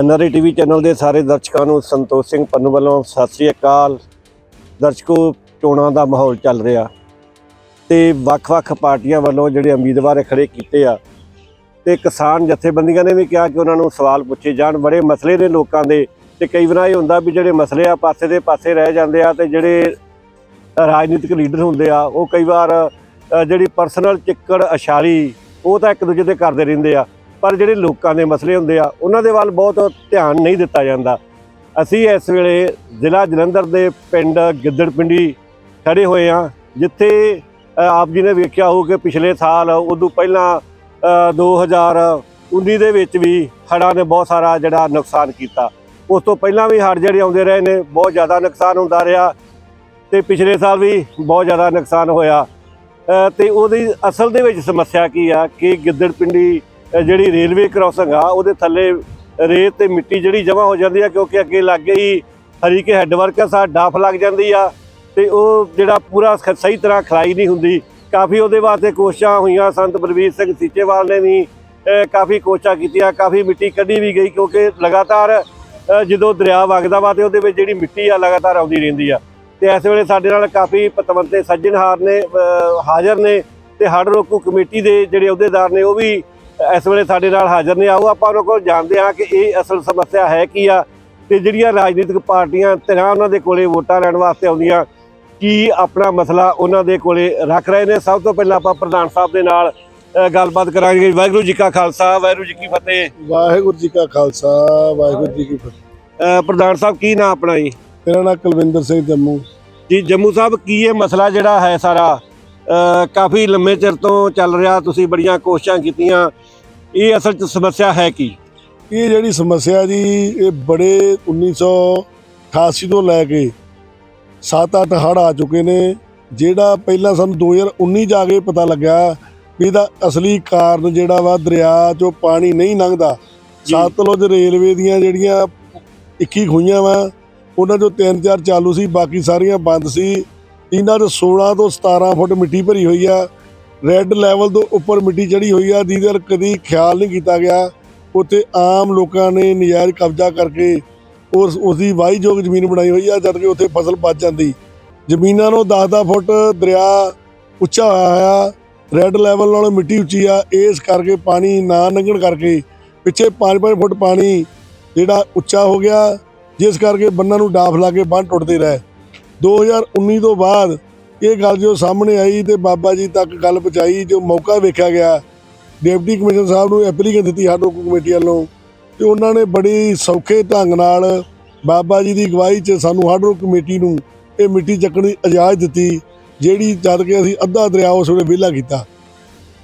ਨਰੇ TV channel ਦੇ ਸਾਰੇ ਦਰਸ਼ਕਾਂ ਨੂੰ ਸੰਤੋਖ ਸਿੰਘ ਪੰਨੂ ਵੱਲੋਂ ਸਤਿ ਸ੍ਰੀ ਅਕਾਲ। ਦਰਸ਼ਕੋ, ਚੋਣਾਂ ਦਾ ਮਾਹੌਲ ਚੱਲ ਰਿਹਾ ਤੇ ਵੱਖ-ਵੱਖ ਪਾਰਟੀਆਂ ਵੱਲੋਂ ਜਿਹੜੇ ਉਮੀਦਵਾਰ ਖੜੇ ਕੀਤੇ ਆ ਤੇ ਕਿਸਾਨ ਜਥੇਬੰਦੀਆਂ ਨੇ ਵੀ ਕਿਹਾ ਕਿ ਉਹਨਾਂ ਨੂੰ ਸਵਾਲ ਪੁੱਛੇ ਜਾਣ। ਬੜੇ ਮਸਲੇ ਨੇ ਲੋਕਾਂ ਦੇ ਤੇ ਕਈ ਵਾਰ ਇਹ ਹੁੰਦਾ ਵੀ ਜਿਹੜੇ ਮਸਲੇ ਆ ਪਾਸੇ ਦੇ ਪਾਸੇ ਰਹਿ ਜਾਂਦੇ ਆ ਤੇ ਜਿਹੜੇ ਰਾਜਨੀਤਿਕ ਲੀਡਰ ਹੁੰਦੇ ਆ, ਉਹ ਕਈ ਵਾਰ ਜਿਹੜੀ ਪਰਸਨਲ ਚਿੱਕੜ ਅਸ਼ਾਰੀ ਉਹ ਤਾਂ ਇੱਕ ਦੂਜੇ ਤੇ ਕਰਦੇ ਰਹਿੰਦੇ ਆ। ਪਰ ਜਿਹੜੇ ਲੋਕਾਂ ਦੇ ਮਸਲੇ ਹੁੰਦੇ ਆ ਉਹਨਾਂ ਦੇ ਵੱਲ ਬਹੁਤ ਧਿਆਨ ਨਹੀਂ ਦਿੱਤਾ ਜਾਂਦਾ। ਅਸੀਂ ਇਸ ਵੇਲੇ ਜ਼ਿਲ੍ਹਾ ਜਲੰਧਰ ਦੇ ਪਿੰਡ ਗਿੱਦੜਪਿੰਡੀ ਖੜੇ ਹੋਏ ਆ ਜਿੱਥੇ ਆਪ ਜੀ ਨੇ ਵੇਖਿਆ ਹੋਊ ਕਿ ਪਿਛਲੇ ਸਾਲ ਉਦੋਂ ਪਹਿਲਾਂ ਅ, 2019 ਦੇ ਵਿੱਚ ਵੀ ਹੜ੍ਹਾਂ ਨੇ ਬਹੁਤ ਸਾਰਾ ਜਿਹੜਾ ਨੁਕਸਾਨ ਕੀਤਾ। ਉਸ ਤੋਂ ਪਹਿਲਾਂ ਵੀ ਹੜ੍ਹ ਜਿਹੜੇ ਆਉਂਦੇ ਰਹੇ ਨੇ ਬਹੁਤ ਜ਼ਿਆਦਾ ਨੁਕਸਾਨ ਹੁੰਦਾ ਰਿਹਾ ਤੇ ਪਿਛਲੇ ਸਾਲ ਵੀ ਬਹੁਤ ਜ਼ਿਆਦਾ ਨੁਕਸਾਨ ਹੋਇਆ। ਅ, ਤੇ ਉਹਦੀ ਅਸਲ ਦੇ ਵਿੱਚ ਸਮੱਸਿਆ ਕੀ ਆ ਕਿ ਗਿੱਦੜ ਪਿੰਡੀ ਜਿਹੜੀ ਰੇਲਵੇ ਕ੍ਰਾਸਿੰਗ ਆ, ਉਹਦੇ ਥੱਲੇ ਰੇਤ ਤੇ ਮਿੱਟੀ ਜਿਹੜੀ ਜਮ੍ਹਾਂ ਹੋ ਜਾਂਦੀ ਆ, ਕਿਉਂਕਿ ਅੱਗੇ ਲੱਗੇ ਹੀ ਹਰੀਕੇ ਹੈੱਡ ਵਰਕ ਆ ਡਾਫ ਲੱਗ ਜਾਂਦੀ ਆ ਤੇ ਉਹ ਜਿਹੜਾ ਪੂਰਾ ਸਹੀ ਤਰ੍ਹਾਂ ਖਲਾਈ ਨਹੀਂ ਹੁੰਦੀ। ਕਾਫੀ ਉਹਦੇ ਵਾਸਤੇ ਕੋਸ਼ਿਸ਼ਾਂ ਹੋਈਆਂ, ਸੰਤ ਬਲਵੀਰ ਸਿੰਘ ਸੀਚੇਵਾਲ ਨੇ ਵੀ ਕਾਫੀ ਕੋਸ਼ਿਸ਼ਾਂ ਕੀਤੀਆਂ, ਕਾਫੀ ਮਿੱਟੀ ਕੱਢੀ ਵੀ ਗਈ, ਕਿਉਂਕਿ ਲਗਾਤਾਰ ਜਦੋਂ ਦਰਿਆ ਵਗਦਾ ਵਾ ਤੇ ਉਹਦੇ ਵਿੱਚ ਜਿਹੜੀ ਮਿੱਟੀ ਆ, ਲਗਾਤਾਰ ਆਉਂਦੀ ਰਹਿੰਦੀ ਆ। ਤੇ ਇਸ ਵੇਲੇ ਸਾਡੇ ਨਾਲ ਕਾਫੀ ਪਤਵੰਤੇ ਸੱਜਣਹਾਰ ਨੇ ਹਾਜ਼ਰ ਨੇ ਤੇ ਹੜ ਰੋਕੂ ਕਮੇਟੀ ਦੇ ਜਿਹੜੇ ਅਹੁਦੇਦਾਰ ਨੇ, ਉਹ ਵੀ ਇਸ ਵੇਲੇ ਸਾਡੇ ਨਾਲ ਹਾਜ਼ਰ ਨੇ। ਆਓ ਆਪਾਂ ਉਹਨਾਂ ਕੋਲ ਜਾਣਦੇ ਹਾਂ ਕਿ ਇਹ ਅਸਲ ਸਮੱਸਿਆ ਹੈ ਕੀ ਆ ਤੇ ਜਿਹੜੀਆਂ ਰਾਜਨੀਤਿਕ ਪਾਰਟੀਆਂ ਧਿਰਾਂ ਉਹਨਾਂ ਦੇ ਕੋਲੇ ਵੋਟਾਂ ਲੈਣ ਵਾਸਤੇ ਆਉਂਦੀਆਂ ਕੀ ਆਪਣਾ ਮਸਲਾ ਉਹਨਾਂ ਦੇ ਕੋਲੇ ਰੱਖ ਰਹੇ ਨੇ। ਸਭ ਤੋਂ ਪਹਿਲਾਂ ਆਪਾਂ ਪ੍ਰਧਾਨ ਸਾਹਿਬ ਦੇ ਨਾਲ ਗੱਲਬਾਤ ਕਰਾਂਗੇ। ਵਾਹਿਗੁਰੂ ਜੀ ਕਾ ਖਾਲਸਾ ਵਾਹਿਗੁਰੂ ਜੀ ਕੀ ਫਤਿਹ। ਵਾਹਿਗੁਰੂ ਜੀ ਕਾ ਖਾਲਸਾ ਵਾਹਿਗੁਰੂ ਜੀ ਕੀ ਫਤਿਹ। ਪ੍ਰਧਾਨ ਸਾਹਿਬ ਕੀ ਨਾਂ ਆਪਣਾ ਜੀ? ਮੇਰਾ ਨਾਮ ਕੁਲਵਿੰਦਰ ਸਿੰਘ ਜੰਮੂ। ਜੀ ਜੰਮੂ ਸਾਹਿਬ ਕੀ ਇਹ ਮਸਲਾ ਜਿਹੜਾ ਹੈ ਸਾਰਾ? ਕਾਫੀ ਲੰਮੇ ਚਿਰ ਤੋਂ ਚੱਲ ਰਿਹਾ ਤੁਸੀਂ ਬੜੀਆਂ ਕੋਸ਼ਿਸ਼ਾਂ ਕੀਤੀਆਂ। ਇਹ ਅਸਲ 'ਚ ਸਮੱਸਿਆ ਹੈ ਕੀ? ਇਹ ਜਿਹੜੀ ਸਮੱਸਿਆ ਜੀ ਇਹ ਬੜੇ 1988 ਤੋਂ ਲੈ ਕੇ 7-8 ਹੜ੍ਹ ਆ ਚੁੱਕੇ ਨੇ ਜਿਹੜਾ ਪਹਿਲਾਂ ਸਾਨੂੰ 2019 ਜਾ ਕੇ ਪਤਾ ਲੱਗਾ ਵੀ ਇਹਦਾ ਅਸਲੀ ਕਾਰਨ ਜਿਹੜਾ ਵਾ ਦਰਿਆ 'ਚੋਂ ਪਾਣੀ ਨਹੀਂ ਲੰਘਦਾ। ਸਤਲੁਜ ਰੇਲਵੇ ਦੀਆਂ ਜਿਹੜੀਆਂ 21 ਖੂਹੀਆਂ ਵਾ ਉਹਨਾਂ ਚੋਂ ਤਿੰਨ ਚਾਰ ਚਾਲੂ ਸੀ ਬਾਕੀ ਸਾਰੀਆਂ ਬੰਦ ਸੀ। ਇਹਨਾਂ 'ਚ 16 ਤੋਂ 17 ਫੁੱਟ ਮਿੱਟੀ ਭਰੀ ਹੋਈ ਆ। ਰੈੱਡ ਲੈਵਲ ਤੋਂ ਉੱਪਰ ਮਿੱਟੀ ਚੜੀ ਹੋਈ ਆ, ਜਿਹਦੇ ਵੱਲ ਕਦੀ ਖਿਆਲ ਨਹੀਂ ਕੀਤਾ ਗਿਆ। ਉੱਥੇ ਆਮ ਲੋਕਾਂ ਨੇ ਨਜਾਇਜ਼ ਕਬਜ਼ਾ ਕਰਕੇ ਉਸ ਉਸ ਵਾਹੀਯੋਗ ਜ਼ਮੀਨ ਬਣਾਈ ਹੋਈ ਆ, ਜਦ ਕਿ ਉੱਥੇ ਫਸਲ ਬਚ ਜਾਂਦੀ। ਜ਼ਮੀਨਾਂ ਨੂੰ 10-10 ਫੁੱਟ ਦਰਿਆ ਉੱਚਾ ਹੋਇਆ ਆ ਰੈੱਡ ਲੈਵਲ ਨਾਲੋਂ ਮਿੱਟੀ ਉੱਚੀ ਆ, ਇਸ ਕਰਕੇ ਪਾਣੀ ਨਾ ਲੰਘਣ ਕਰਕੇ ਪਿੱਛੇ 5-5 ਫੁੱਟ ਪਾਣੀ ਜਿਹੜਾ ਉੱਚਾ ਹੋ ਗਿਆ, ਜਿਸ ਕਰਕੇ ਬੰਨਾਂ ਨੂੰ ਡਾਫ ਲਾ ਕੇ ਬੰਨ ਟੁੱਟਦੇ ਰਹੇ। 2019 ਤੋਂ ਬਾਅਦ ਇਹ ਗੱਲ ਜੋ ਸਾਹਮਣੇ ਆਈ ਤੇ ਬਾਬਾ ਜੀ ਤੱਕ ਗੱਲ ਪਹੁੰਚਾਈ ਜੋ ਮੌਕਾ ਵੇਖਿਆ ਗਿਆ ਡਿਪਟੀ ਕਮਿਸ਼ਨਰ ਸਾਹਿਬ ਨੂੰ ਐਪਲੀਕੇਸ਼ਨ ਦਿੱਤੀ ਹਾਡੋ ਕਮੇਟੀ ਵੱਲੋਂ ਤੇ ਉਹਨਾਂ ਨੇ ਬੜੀ ਸੌਖੇ ਢੰਗ ਨਾਲ ਬਾਬਾ ਜੀ ਦੀ ਅਗਵਾਈ 'ਚ ਸਾਨੂੰ ਹਾਡੋ ਕਮੇਟੀ ਨੂੰ ਇਹ ਮਿੱਟੀ ਚੱਕਣ ਦੀ ਇਜਾਜ਼ਤ ਦਿੱਤੀ ਜਿਹੜੀ ਜਦ ਕਿ ਅਸੀਂ ਅੱਧਾ ਦਰਿਆ ਉਸ ਵੇਲੇ ਵਿਹਲਾ ਕੀਤਾ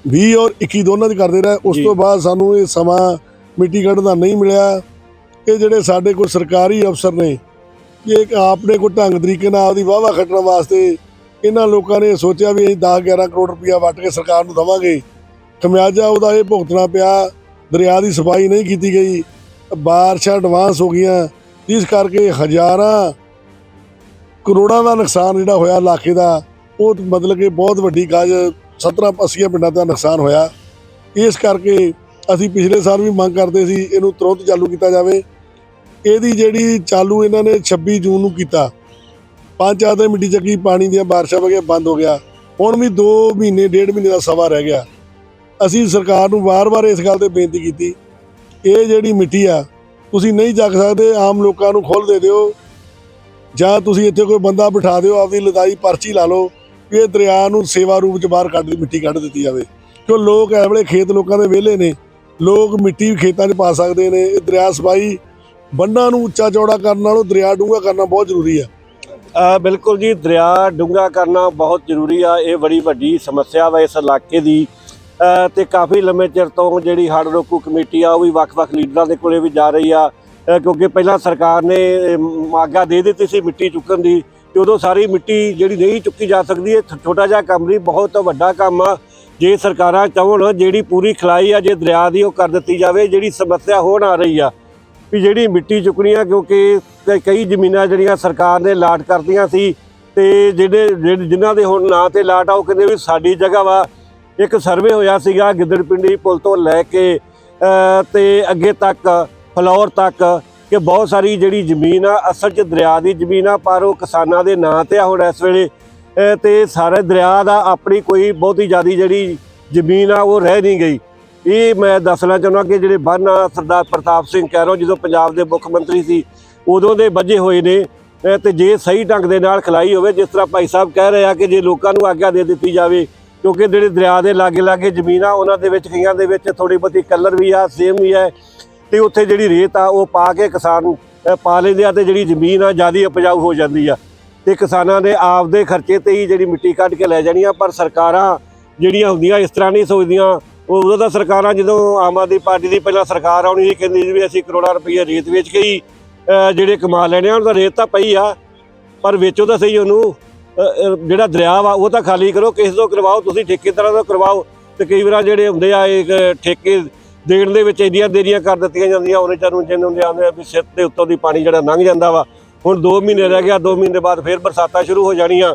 20 ਔਰ 21 ਦੋਨਾਂ ਦੀ ਕਰਦੇ ਰਹੇ ਉਸ। ਤੋਂ ਬਾਅਦ ਸਾਨੂੰ ਇਹ ਸਮਾਂ ਮਿੱਟੀ ਕੱਢਣ ਦਾ ਨਹੀਂ ਮਿਲਿਆ ਇਹ ਜਿਹੜੇ ਸਾਡੇ ਕੋਲ ਸਰਕਾਰੀ ਅਫਸਰ ਨੇ ਇਹ ਆਪਣੇ ਕੋਲ ਢੰਗ ਤਰੀਕੇ ਨਾਲ ਆਪਦੀ ਵਾਹਵਾ ਖੱਟਣ ਵਾਸਤੇ ਇਹਨਾਂ ਲੋਕਾਂ ਨੇ ਸੋਚਿਆ ਵੀ ਅਸੀਂ 10 11 ਕਰੋੜ ਰੁਪਇਆ ਵੱਟ ਕੇ ਸਰਕਾਰ ਨੂੰ ਦਵਾਂਗੇ। ਖਮਿਆਜਾ ਉਹਦਾ ਇਹ ਭੁਗਤਣਾ ਪਿਆ, ਦਰਿਆ ਦੀ ਸਫ਼ਾਈ ਨਹੀਂ ਕੀਤੀ ਗਈ, ਬਾਰਿਸ਼ਾਂ ਐਡਵਾਂਸ ਹੋ ਗਈਆਂ, ਜਿਸ ਕਰਕੇ ਹਜ਼ਾਰਾਂ ਕਰੋੜਾਂ ਦਾ ਨੁਕਸਾਨ ਜਿਹੜਾ ਹੋਇਆ ਇਲਾਕੇ ਦਾ, ਉਹ ਮਤਲਬ ਕਿ ਬਹੁਤ ਵੱਡੀ ਕਾਜ 17 80 ਪਿੰਡਾਂ ਦਾ ਨੁਕਸਾਨ ਹੋਇਆ। ਇਸ ਕਰਕੇ ਅਸੀਂ ਪਿਛਲੇ ਸਾਲ ਵੀ ਮੰਗ ਕਰਦੇ ਸੀ ਇਹਨੂੰ ਤੁਰੰਤ ਚਾਲੂ ਕੀਤਾ ਜਾਵੇ। ਇਹਦੀ ਜਿਹੜੀ ਚਾਲੂ ਇਹਨਾਂ ਨੇ 26 ਜੂਨ ਨੂੰ ਕੀਤਾ ਪੰਜ ਚਾਰ ਦਿਨ ਮਿੱਟੀ ਚੱਕੀ, ਪਾਣੀ ਦੀਆਂ ਬਾਰਿਸ਼ਾਂ ਵਗੇ ਬੰਦ ਹੋ ਗਿਆ। ਹੁਣ ਵੀ 2 ਮਹੀਨੇ, ਡੇਢ ਮਹੀਨੇ ਦਾ ਸਮਾਂ ਰਹਿ ਗਿਆ। ਅਸੀਂ ਸਰਕਾਰ ਨੂੰ ਵਾਰ-ਵਾਰ ਇਸ ਗੱਲ ਤੇ ਬੇਨਤੀ ਕੀਤੀ, ਇਹ ਜਿਹੜੀ ਮਿੱਟੀ ਆ, ਤੁਸੀਂ ਨਹੀਂ ਚੱਕ ਸਕਦੇ, ਆਮ ਲੋਕਾਂ ਨੂੰ ਖੋਲ ਦੇ ਦਿਓ। ਜਾਂ ਤੁਸੀਂ ਇੱਥੇ ਕੋਈ ਬੰਦਾ ਬਿਠਾ ਦਿਓ ਆਪਦੀ ਲਦਾਈ ਪਰਚੀ ਲਾ ਲਓ, ਵੀ ਇਹ ਦਰਿਆ ਨੂੰ ਸੇਵਾ ਰੂਪ ਚ ਬਾਹਰ ਕੱਢ, ਮਿੱਟੀ ਕੱਢ ਦਿੱਤੀ ਜਾਵੇ। ਕਿਉਂ ਲੋਕ ਐ ਵੇਲੇ ਖੇਤ ਲੋਕਾਂ ਦੇ ਵਿਹਲੇ ਨੇ। ਲੋਕ ਮਿੱਟੀ ਖੇਤਾਂ 'ਚ ਪਾ ਸਕਦੇ ਨੇ। ਇਹ ਦਰਿਆ ਸਫ਼ਾਈ, ਬੰਨਾਂ ਨੂੰ ਉੱਚਾ ਚੌੜਾ ਕਰਨ ਨਾਲੋਂ ਦਰਿਆ ਡੂੰਘਾ ਕਰਨਾ ਬਹੁਤ ਜ਼ਰੂਰੀ ਆ। ਬਿਲਕੁਲ ਜੀ ਦਰਿਆ ਡੂੰਘਾ ਕਰਨਾ ਬਹੁਤ ਜ਼ਰੂਰੀ ਆ। ਇਹ ਬੜੀ ਵੱਡੀ ਸਮੱਸਿਆ ਵਾ ਇਸ ਇਲਾਕੇ ਦੀ। ਅ, ਤੇ ਕਾਫੀ ਲੰਮੇ ਚਿਰ ਤੋਂ ਜਿਹੜੀ ਹੜ੍ਹ ਰੋਕੂ ਕਮੇਟੀ ਆ ਉਹ ਵੀ ਵੱਖ-ਵੱਖ ਲੀਡਰਾਂ ਦੇ ਕੋਲੇ ਵੀ ਜਾ ਰਹੀ ਆ। ਕਿਉਂਕਿ ਪਹਿਲਾਂ ਸਰਕਾਰ ਨੇ ਅ, ਦੇ ਦਿੱਤੀ ਸੀ ਮਿੱਟੀ ਚੁੱਕਣ ਦੀ ਤੇ ਉਦੋਂ ਸਾਰੀ ਮਿੱਟੀ ਜਿਹੜੀ ਨਹੀਂ ਚੁੱਕੀ ਜਾ ਸਕਦੀ ਇਹ ਛੋਟਾ ਜਿਹਾ ਕੰਮ ਨਹੀਂ ਬਹੁਤ ਵੱਡਾ ਕੰਮ ਆ। ਜੇ ਸਰਕਾਰਾਂ ਚਾਹਣ ਜਿਹੜੀ ਪੂਰੀ ਖਲਾਈ ਆ ਜੇ ਦਰਿਆ ਦੀ ਉਹ ਕਰ ਦਿੱਤੀ ਜਾਵੇ ਜਿਹੜੀ ਸਮੱਸਿਆ ਹੋਣ ਆ ਰਹੀ ਆ ਵੀ ਜਿਹੜੀ ਮਿੱਟੀ ਚੁੱਕਣੀ ਆ ਕਿਉਂਕਿ ਕ- ਕਈ ਜ਼ਮੀਨਾਂ ਜਿਹੜੀਆਂ ਸਰਕਾਰ ਨੇ ਲਾਟ ਕਰਦੀਆਂ ਸੀ ਤੇ ਜਿਹੜੇ ਜਿਹੜੇ- ਜਿਨ੍ਹਾਂ ਦੇ ਹੁਣ ਨਾਂ ਤੇ ਲਾਟ ਆ ਉਹ ਕਹਿੰਦੇ ਵੀ ਸਾਡੀ ਜਗ੍ਹਾ ਵਾ। ਇੱਕ ਸਰਵੇ ਹੋਇਆ ਸੀਗਾ ਗਿੱਦੜ ਪਿੰਡੀ ਪੁਲ ਤੋਂ ਲੈ ਕੇ ਅ, ਤੇ ਅੱਗੇ ਤੱਕ ਫਲੌਰ ਤੱਕ ਕਿ ਬਹੁਤ ਸਾਰੀ ਜਿਹੜੀ ਜ਼ਮੀਨ ਆ ਅਸਲ 'ਚ ਦਰਿਆ ਦੀ ਜ਼ਮੀਨ ਆ ਪਰ ਉਹ ਕਿਸਾਨਾਂ ਦੇ ਨਾਂ ਤੇ ਆ ਹੁਣ ਇਸ ਵੇਲੇ। ਅਹ ਤੇ ਸਾਰੇ ਦਰਿਆ ਦਾ ਆਪਣੀ ਕੋਈ ਬਹੁਤੀ ਜ਼ਿਆਦੀ ਜਿਹੜੀ ਜ਼ਮੀਨ ਆ ਉਹ ਰਹਿ ਨਹੀਂ ਗਈ। ਇਹ ਮੈਂ ਦੱਸਣਾ ਚਾਹੁੰਦਾ ਕਿ ਜਿਹੜੇ ਬੰਨ ਸਰਦਾਰ ਪ੍ਰਤਾਪ ਸਿੰਘ ਕੈਰੋ ਜਦੋਂ ਪੰਜਾਬ ਦੇ ਮੁੱਖ ਮੰਤਰੀ ਸੀ, ਉਦੋਂ ਦੇ ਵੱਜੇ ਹੋਏ ਨੇ, ਅਹ ਤੇ ਜੇ ਸਹੀ ਢੰਗ ਦੇ ਨਾਲ ਖਲਾਈ ਹੋਵੇ, ਜਿਸ ਤਰ੍ਹਾਂ ਭਾਈ ਸਾਹਿਬ ਕਹਿ ਰਹੇ ਆ ਕਿ ਜੇ ਲੋਕਾਂ ਨੂੰ ਆਗਿਆ ਦੇ ਦਿੱਤੀ ਜਾਵੇ, ਕਿਉਂਕਿ ਜਿਹੜੇ ਦਰਿਆ ਦੇ ਲਾਗੇ ਲਾਗੇ ਜ਼ਮੀਨ ਆ ਉਹਨਾਂ ਦੇ ਵਿੱਚ, ਕਈਆਂ ਦੇ ਵਿੱਚ ਥੋੜੀ ਬਹੁਤੀ ਕਲਰ ਵੀ ਆ, ਸੇਮ ਵੀ ਹੈ ਤੇ ਉੱਥੇ ਜਿਹੜੀ ਰੇਤ ਆ, ਉਹ ਪਾ ਕੇ ਕਿਸਾਨ ਪਾ ਲੈਂਦੇ ਆ, ਤੇ ਜਿਹੜੀ ਜ਼ਮੀਨ ਆ, ਜ਼ਿਆਦਾ ਉਪਜਾਊ ਹੋ ਜਾਂਦੀ ਆ। ਤੇ ਕਿਸਾਨਾਂ ਦੇ ਆਪਦੇ ਖਰਚੇ ਤੇ ਹੀ ਜਿਹੜੀ ਮਿੱਟੀ ਕੱਢ ਕੇ ਲੈ ਜਾਣੀ ਆ, ਪਰ ਸਰਕਾਰਾਂ ਜਿਹੜੀਆਂ ਹੁੰਦੀਆਂ, ਇਸ ਤਰ੍ਹਾਂ ਨਹੀਂ ਸੋਚਦੀਆਂ ਉਹ ਉਦੋਂ ਤਾਂ ਸਰਕਾਰਾਂ ਜਦੋਂ ਆਮ ਆਦਮੀ ਪਾਰਟੀ ਦੀ ਪਹਿਲਾਂ ਸਰਕਾਰ ਆਉਣੀ ਸੀ ਕਹਿੰਦੀ ਸੀ ਵੀ ਅਸੀਂ ਕਰੋੜਾਂ ਰੁਪਏ ਰੇਤ ਵੇਚ ਕੇ ਹੀ ਜਿਹੜੇ ਕਮਾ ਲੈਣੇ ਆ ਉਹਨਾਂ ਦਾ ਰੇਤ ਤਾਂ ਪਈ ਆ ਪਰ ਵੇਚੋ ਤਾਂ ਸਹੀ ਉਹਨੂੰ। ਜਿਹੜਾ ਦਰਿਆ ਵਾ ਉਹ ਤਾਂ ਖਾਲੀ ਕਰੋ ਕਿਸੇ ਤੋਂ ਕਰਵਾਓ ਤੁਸੀਂ ਠੇਕੇਦਾਰਾਂ ਤੋਂ ਕਰਵਾਓ ਤੇ ਕਈ ਵਾਰ ਜਿਹੜੇ ਹੁੰਦੇ ਆ ਇੱਕ ਠੇਕੇ ਦੇਣ ਦੇ ਵਿੱਚ ਇੰਨੀਆਂ ਦੇਰੀਆਂ ਕਰ ਦਿੱਤੀਆਂ ਜਾਂਦੀਆਂ ਉਹਨੇ ਚਾਨੂੰ ਜਿੰਨ ਹੁੰਦੇ ਆਉਂਦੇ ਆ ਵੀ ਸਿਰ ਦੇ ਉੱਤੋਂ ਦੀ ਪਾਣੀ ਜਿਹੜਾ ਲੰਘ ਜਾਂਦਾ ਵਾ। ਹੁਣ 2 ਮਹੀਨੇ ਰਹਿ ਗਿਆ 2 ਮਹੀਨੇ ਬਾਅਦ ਫੇਰ ਬਰਸਾਤਾਂ ਸ਼ੁਰੂ ਹੋ ਜਾਣੀਆਂ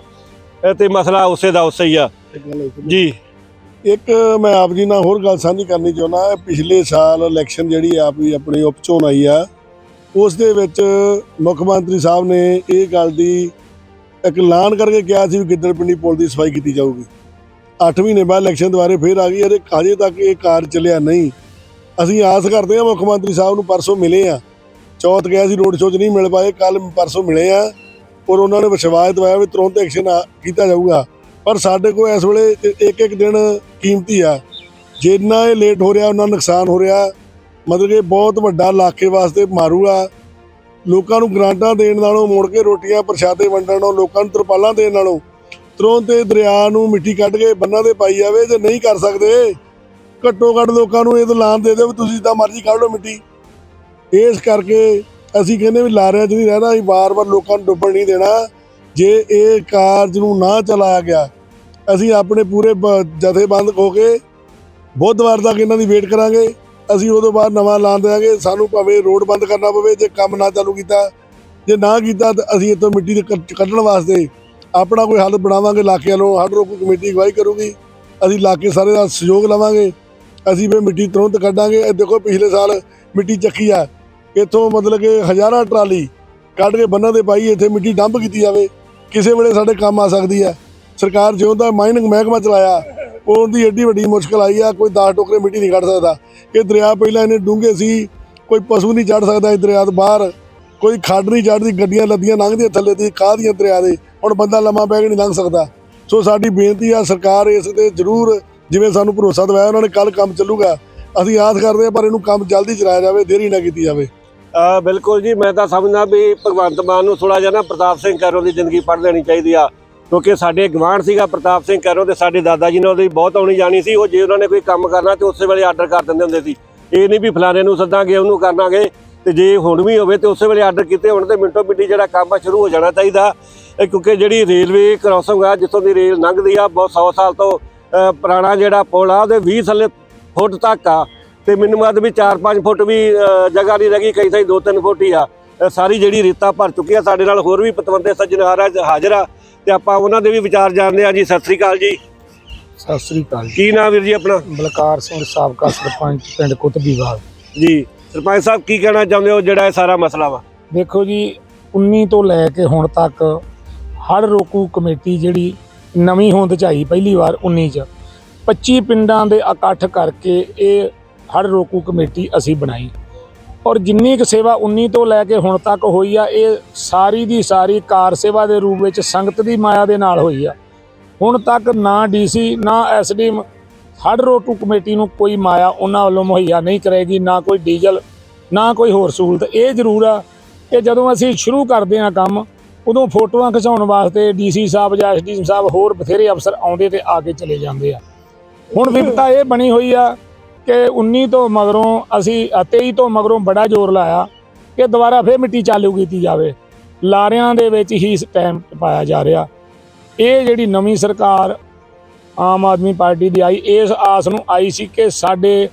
ਤੇ ਮਸਲਾ ਉਸੇ ਦਾ ਉਸੇ ਹੀ ਆ। ਜੀ। ਇੱਕ ਮੈਂ ਆਪ ਜੀ ਨਾਲ ਹੋਰ ਗੱਲ ਸਾਂਝੀ ਕਰਨੀ ਚਾਹੁੰਦਾ ਪਿਛਲੇ ਸਾਲ ਇਲੈਕਸ਼ਨ ਜਿਹੜੀ ਆਪ ਵੀ ਆਪਣੀ ਉਪ ਚੋਣ ਆਈ ਆ, ਉਸ ਦੇ ਵਿੱਚ ਮੁੱਖ ਮੰਤਰੀ ਸਾਹਿਬ ਨੇ ਇਹ ਗੱਲ ਦੀ ਇੱਕ ਐਲਾਨ ਕਰਕੇ ਕਿਹਾ ਸੀ ਵੀ ਗਿੱਦੜਪਿੰਡੀ ਪੁਲ ਦੀ ਸਫ਼ਾਈ ਕੀਤੀ ਜਾਊਗੀ। 8 ਮਹੀਨੇ ਬਾਅਦ ਇਲੈਕਸ਼ਨ ਦੁਆਰੇ ਫੇਰ ਆ ਗਈ ਅਰੇ ਅਜੇ ਤੱਕ ਇਹ ਕਾਰ ਚੱਲਿਆ ਨਹੀਂ। ਅਸੀਂ ਆਸ ਕਰਦੇ ਹਾਂ ਮੁੱਖ ਮੰਤਰੀ ਸਾਹਿਬ ਨੂੰ ਪਰਸੋਂ ਮਿਲੇ ਆ ਚੌਥ ਗਿਆ ਸੀ ਰੋਡ ਸ਼ੋਅ 'ਚ ਨਹੀਂ ਮਿਲ ਪਾਏ ਕੱਲ ਪਰਸੋਂ ਮਿਲੇ ਆ ਔਰ ਉਹਨਾਂ ਨੇ ਵਿਸ਼ਵਾਸ ਦਿਵਾਇਆ ਵੀ ਤੁਰੰਤ ਐਕਸ਼ਨ ਕੀਤਾ ਜਾਊਗਾ। ਪਰ ਸਾਡੇ ਕੋਲ ਇਸ ਵੇਲੇ ਇੱਕ ਇੱਕ ਦਿਨ ਕੀਮਤੀ ਆ। ਜਿੰਨਾ ਇਹ ਲੇਟ ਹੋ ਰਿਹਾ, ਉਹਨਾਂ ਨੁਕਸਾਨ ਹੋ ਰਿਹਾ। ਮਤਲਬ ਕਿ ਬਹੁਤ ਵੱਡਾ ਇਲਾਕੇ ਵਾਸਤੇ ਮਾਰੂ ਆ। ਲੋਕਾਂ ਨੂੰ ਗ੍ਰਾਂਟਾਂ ਦੇਣ ਨਾਲੋਂ, ਮੁੜ ਕੇ ਰੋਟੀਆਂ ਪ੍ਰਸ਼ਾਦੇ ਵੰਡਣ ਨਾਲੋਂ, ਲੋਕਾਂ ਨੂੰ ਤਰਪਾਲਾਂ ਦੇਣ ਨਾਲੋਂ, ਤੁਰੰਤ ਇਹ ਦਰਿਆ ਨੂੰ ਮਿੱਟੀ ਕੱਢ ਕੇ ਬੰਨਾਂ ਤੇ ਪਾਈ ਜਾਵੇ ਜੇ ਨਹੀਂ ਕਰ ਸਕਦੇ। ਘੱਟੋ ਘੱਟ ਲੋਕਾਂ ਨੂੰ ਇਹ ਤਾਂ ਦੇ ਦਿਓ ਵੀ ਤੁਸੀਂ ਜਿੱਦਾਂ ਮਰਜ਼ੀ ਕੱਢ ਲਓ ਮਿੱਟੀ। ਇਸ ਕਰਕੇ ਅਸੀਂ ਕਹਿੰਦੇ ਵੀ ਲਾਰਿਆਂ 'ਚ ਨਹੀਂ ਰਹਿਣਾ, ਅਸੀਂ ਵਾਰ-ਵਾਰ ਲੋਕਾਂ ਨੂੰ ਡੁੱਬਣ ਨਹੀਂ ਦੇਣਾ। ਜੇ ਇਹ ਕਾਰਜ ਨੂੰ ਨਾ ਚਲਾਇਆ ਗਿਆ, ਅਸੀਂ ਆਪਣੇ ਪੂਰੇ ਬ- ਜਥੇਬੰਦ ਹੋ ਕੇ ਬੁੱਧਵਾਰ ਤੱਕ ਇਹਨਾਂ ਦੀ ਵੇਟ ਕਰਾਂਗੇ। ਅਸੀਂ ਉਦੋਂ ਬਾਅਦ ਨਵਾਂ ਐਲਾਨ ਦੇਵਾਂਗੇ ਸਾਨੂੰ ਭਾਵੇਂ ਰੋਡ ਬੰਦ ਕਰਨਾ ਪਵੇ, ਜੇ ਕੰਮ ਨਾ ਚਾਲੂ ਕੀਤਾ, ਜੇ ਨਾ ਕੀਤਾ ਤਾਂ ਅਸੀਂ ਇੱਥੋਂ ਮਿੱਟੀ ਦੇ ਕੱਢ- ਕੱਢਣ ਵਾਸਤੇ ਆਪਣਾ ਕੋਈ ਹੱਲ ਬਣਾਵਾਂਗੇ ਇਲਾਕੇ ਵੱਲੋਂ ਹਰ ਰੋਕੂ ਕਮੇਟੀ ਅਗਵਾਈ ਕਰੂਗੀ। ਅਸੀਂ ਇਲਾਕੇ ਸਾਰੇ ਦਾ ਸਹਿਯੋਗ ਲਵਾਂਗੇ। ਅਸੀਂ ਵੀ ਮਿੱਟੀ ਤੁਰੰਤ ਕੱਢਾਂਗੇ। ਇਹ ਦੇਖੋ ਪਿਛਲੇ ਸਾਲ ਮਿੱਟੀ ਚੱਕੀ ਆ। ਇੱਥੋਂ ਮਤਲਬ ਕਿ ਹਜ਼ਾਰਾਂ ਟਰਾਲੀ ਕੱਢ ਕੇ ਬੰਨਾਂ ਤੇ ਪਾਈ, ਇੱਥੇ ਮਿੱਟੀ ਡੰਪ ਕੀਤੀ ਜਾਵੇ। ਕਿਸੇ ਵੇਲੇ ਸਾਡੇ ਕੰਮ ਆ ਸਕਦੀ ਹੈ। ਸਰਕਾਰ ਜਿਉਂ ਦਾ ਮਾਈਨਿੰਗ ਮਹਿਕਮਾ ਚਲਾਇਆ, ਉਹਦੀ ਏਡੀ ਵੱਡੀ ਮੁਸ਼ਕਲ ਆਈ ਆ, ਕੋਈ 10 ਟੋਕਰੇ ਮਿੱਟੀ ਨਹੀਂ ਕੱਢ ਸਕਦਾ। ਇਹ ਦਰਿਆ ਪਹਿਲਾਂ ਇਹਨੇ ਡੂੰਘੇ ਸੀ, ਕੋਈ ਪਸ਼ੂ ਨਹੀਂ ਚੜ ਸਕਦਾ ਇਸ ਦਰਿਆ ਤੋਂ ਬਾਹਰ, ਕੋਈ ਖੱਡ ਨਹੀਂ ਚੜਦੀ ਗੱਡੀਆਂ ਲੱਦੀਆਂ ਲੰਘਦੀਆਂ ਥੱਲੇ ਦੀ, ਕਾਹ ਦੀਆਂ ਦਰਿਆ ਦੇ, ਹੁਣ ਬੰਦਾ ਲੰਮਾ ਪੈ ਕੇ ਨਹੀਂ ਲੰਘ ਸਕਦਾ। ਸੋ ਸਾਡੀ ਬੇਨਤੀ ਆ, ਸਰਕਾਰ ਇਸ ਤੇ ਜ਼ਰੂਰ ਜਿਵੇਂ ਸਾਨੂੰ ਭਰੋਸਾ ਦਵਾਇਆ, ਉਹਨਾਂ ਨੇ ਕੱਲ ਕੰਮ ਚੱਲੂਗਾ, ਅਸੀਂ ਆਸ ਕਰਦੇ ਹਾਂ ਪਰ ਇਹਨੂੰ ਕੰਮ ਜਲਦੀ ਚਲਾਇਆ ਜਾਵੇ, ਦੇਰੀ ਨਾ ਕੀਤੀ ਜਾਵੇ। ਬਿਲਕੁਲ ਜੀ, ਮੈਂ ਤਾਂ ਸਮਝਦਾ ਵੀ ਭਗਵੰਤ ਮਾਨ ਨੂੰ ਥੋੜਾ ਜਿਹਾ ਨਾ ਪ੍ਰਤਾਪ ਸਿੰਘ ਕੈਰੋਂ ਦੀ ਜ਼ਿੰਦਗੀ ਪੜ੍ਹ ਲੈਣੀ ਚਾਹੀਦੀ ਆ, ਕਿਉਂਕਿ ਸਾਡੇ ਗਵਾਂਢ ਸੀਗਾ ਪ੍ਰਤਾਪ ਸਿੰਘ ਕੈਰੋਂ ਤੇ ਸਾਡੇ ਦਾਦਾ ਜੀ ਨੇ ਉਹਦੀ ਬਹੁਤ ਆਉਣੀ ਜਾਣੀ ਸੀ, ਉਹ ਜੇ ਉਹਨਾਂ ਨੇ ਕੋਈ ਕੰਮ ਕਰਨਾ ਤੇ ਉਸੇ ਵੇਲੇ ਆਰਡਰ ਕਰ ਦਿੰਦੇ ਹੁੰਦੇ ਸੀ। ਇਹ ਨਹੀਂ ਵੀ ਫਲਾਣੇ ਨੂੰ ਸੱਦਾਂਗੇ, ਉਹਨੂੰ ਕਰਨਾਗੇ ਤੇ ਜੇ ਹੁਣ ਵੀ ਹੋਵੇ ਤੇ ਉਸੇ ਵੇਲੇ ਆਰਡਰ ਕੀਤੇ ਹੋਣ ਤੇ ਮਿੰਟੋ ਮਿੰਟੀ ਜਿਹੜਾ ਕੰਮ ਆ ਸ਼ੁਰੂ ਹੋ ਜਾਣਾ ਚਾਹੀਦਾ। ਇਹ ਕਿਉਂਕਿ ਜਿਹੜੀ ਰੇਲਵੇ ਕ੍ਰਾਸਿੰਗ ਆ, ਜਿੱਥੋਂ ਦੀ ਰੇਲ ਲੰਘਦੀ ਆ, ਬਹੁਤ 100 ਸਾਲ ਤੋਂ ਪੁਰਾਣਾ ਜਿਹੜਾ ਪੁਲ ਆ, ਉਹਦੇ 20 ਥੱਲੇ ਫੁੱਟ ਤੱਕ ਆ। ਤੇ ਮੈਨੂੰ ਬਾਅਦ ਵੀ 4-5 ਫੁੱਟ ਵੀ ਜਗ੍ਹਾ ਨਹੀਂ ਰਹਿ ਕਈ ਥਾਈ 2-3 ਫੁੱਟ ਹੀ ਆ। ਸਾਰੀ ਜਿਹੜੀ ਰੇਤਾ ਭਰ ਚੁੱਕੀ ਆ ਸਾਡੇ ਨਾਲ ਹੋਰ ਵੀ ਪਤਵੰਤੇ ਸੱਜਣ ਹਾਰਾ- ਹਾਜ਼ਰ ਆ। ਤੇ ਆਪਾਂ ਉਹਨਾਂ ਦੇ ਵੀ ਵਿਚਾਰ ਜਾਣਦੇ ਆ ਜੀ। ਸਤਿ ਸ੍ਰੀ ਅਕਾਲ ਜੀ। ਸਤਿ ਸ੍ਰੀ ਅਕਾਲ ਕੀ ਨਾਮ ਵੀਰ ਜੀ ਆਪਣਾ? ਬਲਕਾਰ ਸਿੰਘ ਸਾਬਕਾ ਸਰਪੰਚ ਪਿੰਡ ਕੁਤਬੀਵਾਲ ਜੀ। ਸਰਪੰਚ ਸਾਹਿਬ ਕੀ ਕਹਿਣਾ ਚਾਹੁੰਦੇ ਹੋ? ਜਿਹੜਾ ਇਹ ਸਾਰਾ ਮਸਲਾ ਵਾ। ਦੇਖੋ ਜੀ 19 ਤੋਂ ਲੈ ਕੇ ਹੁਣ ਤੱਕ ਹੜ ਰੋਕੂ ਕਮੇਟੀ ਜਿਹੜੀ ਨਵੀਂ ਹੋਂਦ ਚ ਆਈ ਪਹਿਲੀ ਵਾਰ 19 ਚ। 25 ਪਿੰਡਾਂ ਦੇ ਇਕੱਠ ਕਰਕੇ ਇਹ ਹੜ ਰੋਕੂ ਕਮੇਟੀ ਅਸੀਂ ਬਣਾਈ। ਔਰ ਜਿੰਨੀ ਕੁ ਸੇਵਾ 19 ਤੋਂ ਲੈ ਕੇ ਹੁਣ ਤੱਕ ਹੋਈ ਆ, ਇਹ ਸਾਰੀ ਦੀ ਸਾਰੀ ਕਾਰ ਸੇਵਾ ਦੇ ਰੂਪ ਵਿੱਚ ਸੰਗਤ ਦੀ ਮਾਇਆ ਦੇ ਨਾਲ ਹੋਈ ਆ। ਹੁਣ ਤੱਕ ਨਾ ਡੀਸੀ, ਨਾ ਐਸਡੀਐਮ ਹੜ ਰੋਕੂ ਕਮੇਟੀ ਨੂੰ ਕੋਈ ਮਾਇਆ ਉਹਨਾਂ ਵੱਲੋਂ ਮੁਹੱਈਆ ਨਹੀਂ ਕਰੇਗੀ, ਨਾ ਕੋਈ ਡੀਜ਼ਲ, ਨਾ ਕੋਈ ਹੋਰ ਸਹੂਲਤ। ਇਹ ਜ਼ਰੂਰ ਆ ਕਿ ਜਦੋਂ ਅਸੀਂ ਸ਼ੁਰੂ ਕਰਦੇ ਹਾਂ ਕੰਮ, ਉਦੋਂ ਫੋਟੋਆਂ ਖਿਚਾਉਣ ਵਾਸਤੇ ਡੀਸੀ ਸਾਹਿਬ ਜਾਂ ਐਸਡੀਐਮ ਸਾਹਿਬ ਹੋਰ ਬਥੇਰੇ ਅਫਸਰ ਆਉਂਦੇ ਤੇ ਆ ਕੇ ਚਲੇ ਜਾਂਦੇ ਆ। ਹੁਣ ਵਿਪਤਾ ਇਹ ਬਣੀ ਹੋਈ ਆ ਕਿ 19 ਤੋਂ ਮਗਰੋਂ ਅਸੀਂ ਅ, 23 ਤੋਂ ਮਗਰੋਂ ਬੜਾ ਜ਼ੋਰ ਲਾਇਆ ਕਿ ਦੁਬਾਰਾ ਫੇਰ ਮਿੱਟੀ ਚਾਲੂ ਕੀਤੀ ਜਾਵੇ। ਲਾਰਿਆਂ ਦੇ ਵਿੱਚ ਹੀ ਟਾਈਮ ਪਾਇਆ ਜਾ ਰਿਹਾ। ਇਹ ਜਿਹੜੀ ਨਵੀਂ ਸਰਕਾਰ ਆਮ ਆਦਮੀ ਪਾਰਟੀ ਦੀ ਆਈ ਇਸ ਆਸ ਨੂੰ ਆਈ ਸੀ ਕਿ ਸਾਡੇ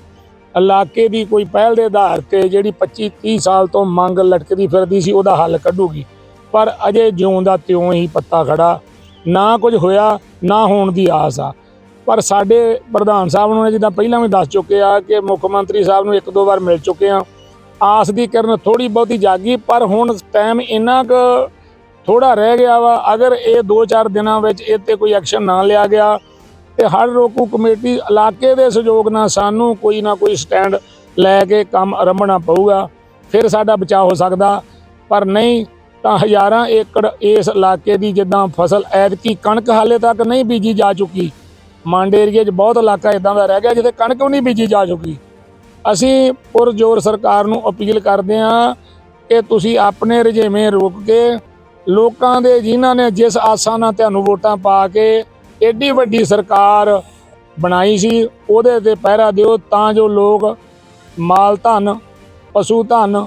ਇਲਾਕੇ ਦੀ ਕੋਈ ਪਹਿਲ ਦੇ ਆਧਾਰ ਤੇ ਜਿਹੜੀ 25 30 ਸਾਲ ਤੋਂ ਮੰਗ ਲਟਕਦੀ ਫਿਰਦੀ ਸੀ ਉਹਦਾ ਹੱਲ ਕੱਢੂਗੀ। ਪਰ ਅਜੇ ਜਿਉਂ ਦਾ ਤਿਉਂ ਹੀ ਪੱਤਾ ਖੜਾ। ਨਾ ਕੁਝ ਹੋਇਆ ਨਾ ਹੋਣ ਦੀ ਆਸ ਆ। ਪਰ ਸਾਡੇ ਪ੍ਰਧਾਨ ਸਾਹਿਬ ਨੂੰ ਜਿੱਦਾਂ ਪਹਿਲਾਂ ਵੀ ਦੱਸ ਚੁੱਕੇ ਆ ਕਿ ਮੁੱਖ ਮੰਤਰੀ ਸਾਹਿਬ ਨੂੰ ਇੱਕ ਦੋ ਵਾਰ ਮਿਲ ਚੁੱਕੇ ਆ। ਆਸ ਦੀ ਕਿਰਨ ਥੋੜੀ ਬਹੁਤੀ ਜਾਗੀ, ਪਰ ਹੁਣ ਟਾਈਮ ਇੰਨਾ ਕੁ ਥੋੜਾ ਰਹਿ ਗਿਆ ਵਾ। ਅਗਰ ਇਹ 2-4 ਦਿਨਾਂ ਵਿੱਚ ਇਹ ਤੇ ਕੋਈ ਐਕਸ਼ਨ ਨਾ ਲਿਆ ਗਿਆ, ਤੇ ਹਰ ਰੋਕੂ ਕਮੇਟੀ ਇਲਾਕੇ ਦੇ ਸਹਿਯੋਗ ਨਾਲ ਸਾਨੂੰ ਕੋਈ ਨਾ ਕੋਈ ਸਟੈਂਡ ਲੈ ਕੇ ਕੰਮ ਆਰੰਭਣਾ ਪਊਗਾ। ਫਿਰ ਸਾਡਾ ਬਚਾਅ ਹੋ ਸਕਦਾ। ਪਰ ਨਹੀਂ, ਤਾਂ ਹਜ਼ਾਰਾਂ ਏਕੜ ਇਸ ਇਲਾਕੇ ਦੀ ਜਿੱਦਾਂ ਫਸਲ ਐਤਕੀ ਕਣਕ ਹਾਲੇ ਤੱਕ ਨਹੀਂ ਬੀਜੀ ਜਾ ਚੁੱਕੀ। ਮੰਡ ਏਰੀਏ 'ਚ ਬਹੁਤ ਇਲਾਕਾ ਇਦਾਂ ਦਾ ਰਹਿ ਗਿਆ ਜਿੱਥੇ ਕਣਕ ਵੀ ਨਹੀਂ ਬੀਜੀ ਜਾ ਚੁੱਕੀ। ਅਸੀਂ ਪੁਰਜੋਰ ਸਰਕਾਰ ਨੂੰ ਅਪੀਲ ਕਰਦੇ ਹਾਂ ਕਿ ਤੁਸੀਂ ਆਪਣੇ ਰੁਝੇਵੇਂ ਰੋਕ ਕੇ ਲੋਕਾਂ ਦੇ ਜਿਨ੍ਹਾਂ ਨੇ ਜਿਸ ਆਸਾਂ ਨਾਲ ਤੁਹਾਨੂੰ ਵੋਟਾਂ ਪਾ ਕੇ ਐਡੀ ਵੱਡੀ ਸਰਕਾਰ ਬਣਾਈ ਸੀ, ਉਹਦੇ ਤੇ ਪਹਿਰਾ ਦਿਓ ਤਾਂ ਜੋ ਲੋਕ ਮਾਲ ਧਨ, ਪਸ਼ੂ ਧਨ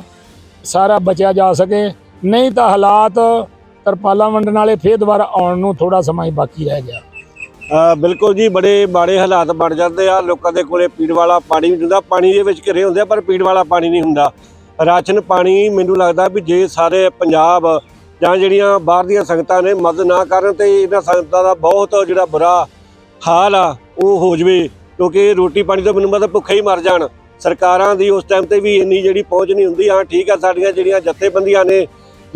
ਸਾਰਾ ਬਚਿਆ ਜਾ ਸਕੇ। ਨਹੀਂ ਤਾਂ ਹਾਲਾਤ ਤਰਪਾਲਾ ਵੰਡਣ ਵਾਲੇ ਫੇਰ ਦੁਬਾਰਾ ਆਉਣ ਨੂੰ ਥੋੜਾ ਸਮਾਂ ਹੀ ਬਾਕੀ ਰਹਿ ਗਿਆ। ਬਿਲਕੁਲ ਜੀ, ਬੜੇ ਮਾੜੇ ਹਾਲਾਤ ਬਣ ਜਾਂਦੇ ਆ। ਲੋਕਾਂ ਦੇ ਕੋਲੇ ਪੀਣ ਵਾਲਾ ਪਾਣੀ ਵੀ ਨਹੀਂ ਹੁੰਦਾ। ਪਾਣੀ ਦੇ ਵਿੱਚ ਘਿਰੇ ਹੁੰਦੇ ਆ, ਪਰ ਪੀਣ ਵਾਲਾ ਪਾਣੀ ਨਹੀਂ ਹੁੰਦਾ। ਰਾਸ਼ਨ ਪਾਣੀ ਮੈਨੂੰ ਲੱਗਦਾ ਵੀ ਜੇ ਸਾਰੇ ਪੰਜਾਬ ਜਾਂ ਜਿਹੜੀਆਂ ਬਾਹਰ ਦੀਆਂ ਸੰਗਤਾਂ ਨੇ ਮਦਦ ਨਾ ਕਰਨ ਤੇ ਇਹਨਾਂ ਸੰਗਤਾਂ ਦਾ ਬਹੁਤ ਜਿਹੜਾ ਬੁਰਾ ਹਾਲ ਆ, ਉਹ ਹੋ ਜਵੇ। ਕਿਉਂਕਿ ਰੋਟੀ ਪਾਣੀ ਤੋਂ ਮੈਨੂੰ ਮਤਲਬ ਭੁੱਖੇ ਹੀ ਮਰ ਜਾਣ। ਸਰਕਾਰਾਂ ਦੀ ਉਸ ਟਾਈਮ ਤੇ ਵੀ ਇੰਨੀ ਜਿਹੜੀ ਪਹੁੰਚ ਨਹੀਂ ਹੁੰਦੀ। ਹਾਂ, ਠੀਕ ਆ, ਸਾਡੀਆਂ ਜਿਹੜੀਆਂ ਜਥੇਬੰਦੀਆਂ ਨੇ,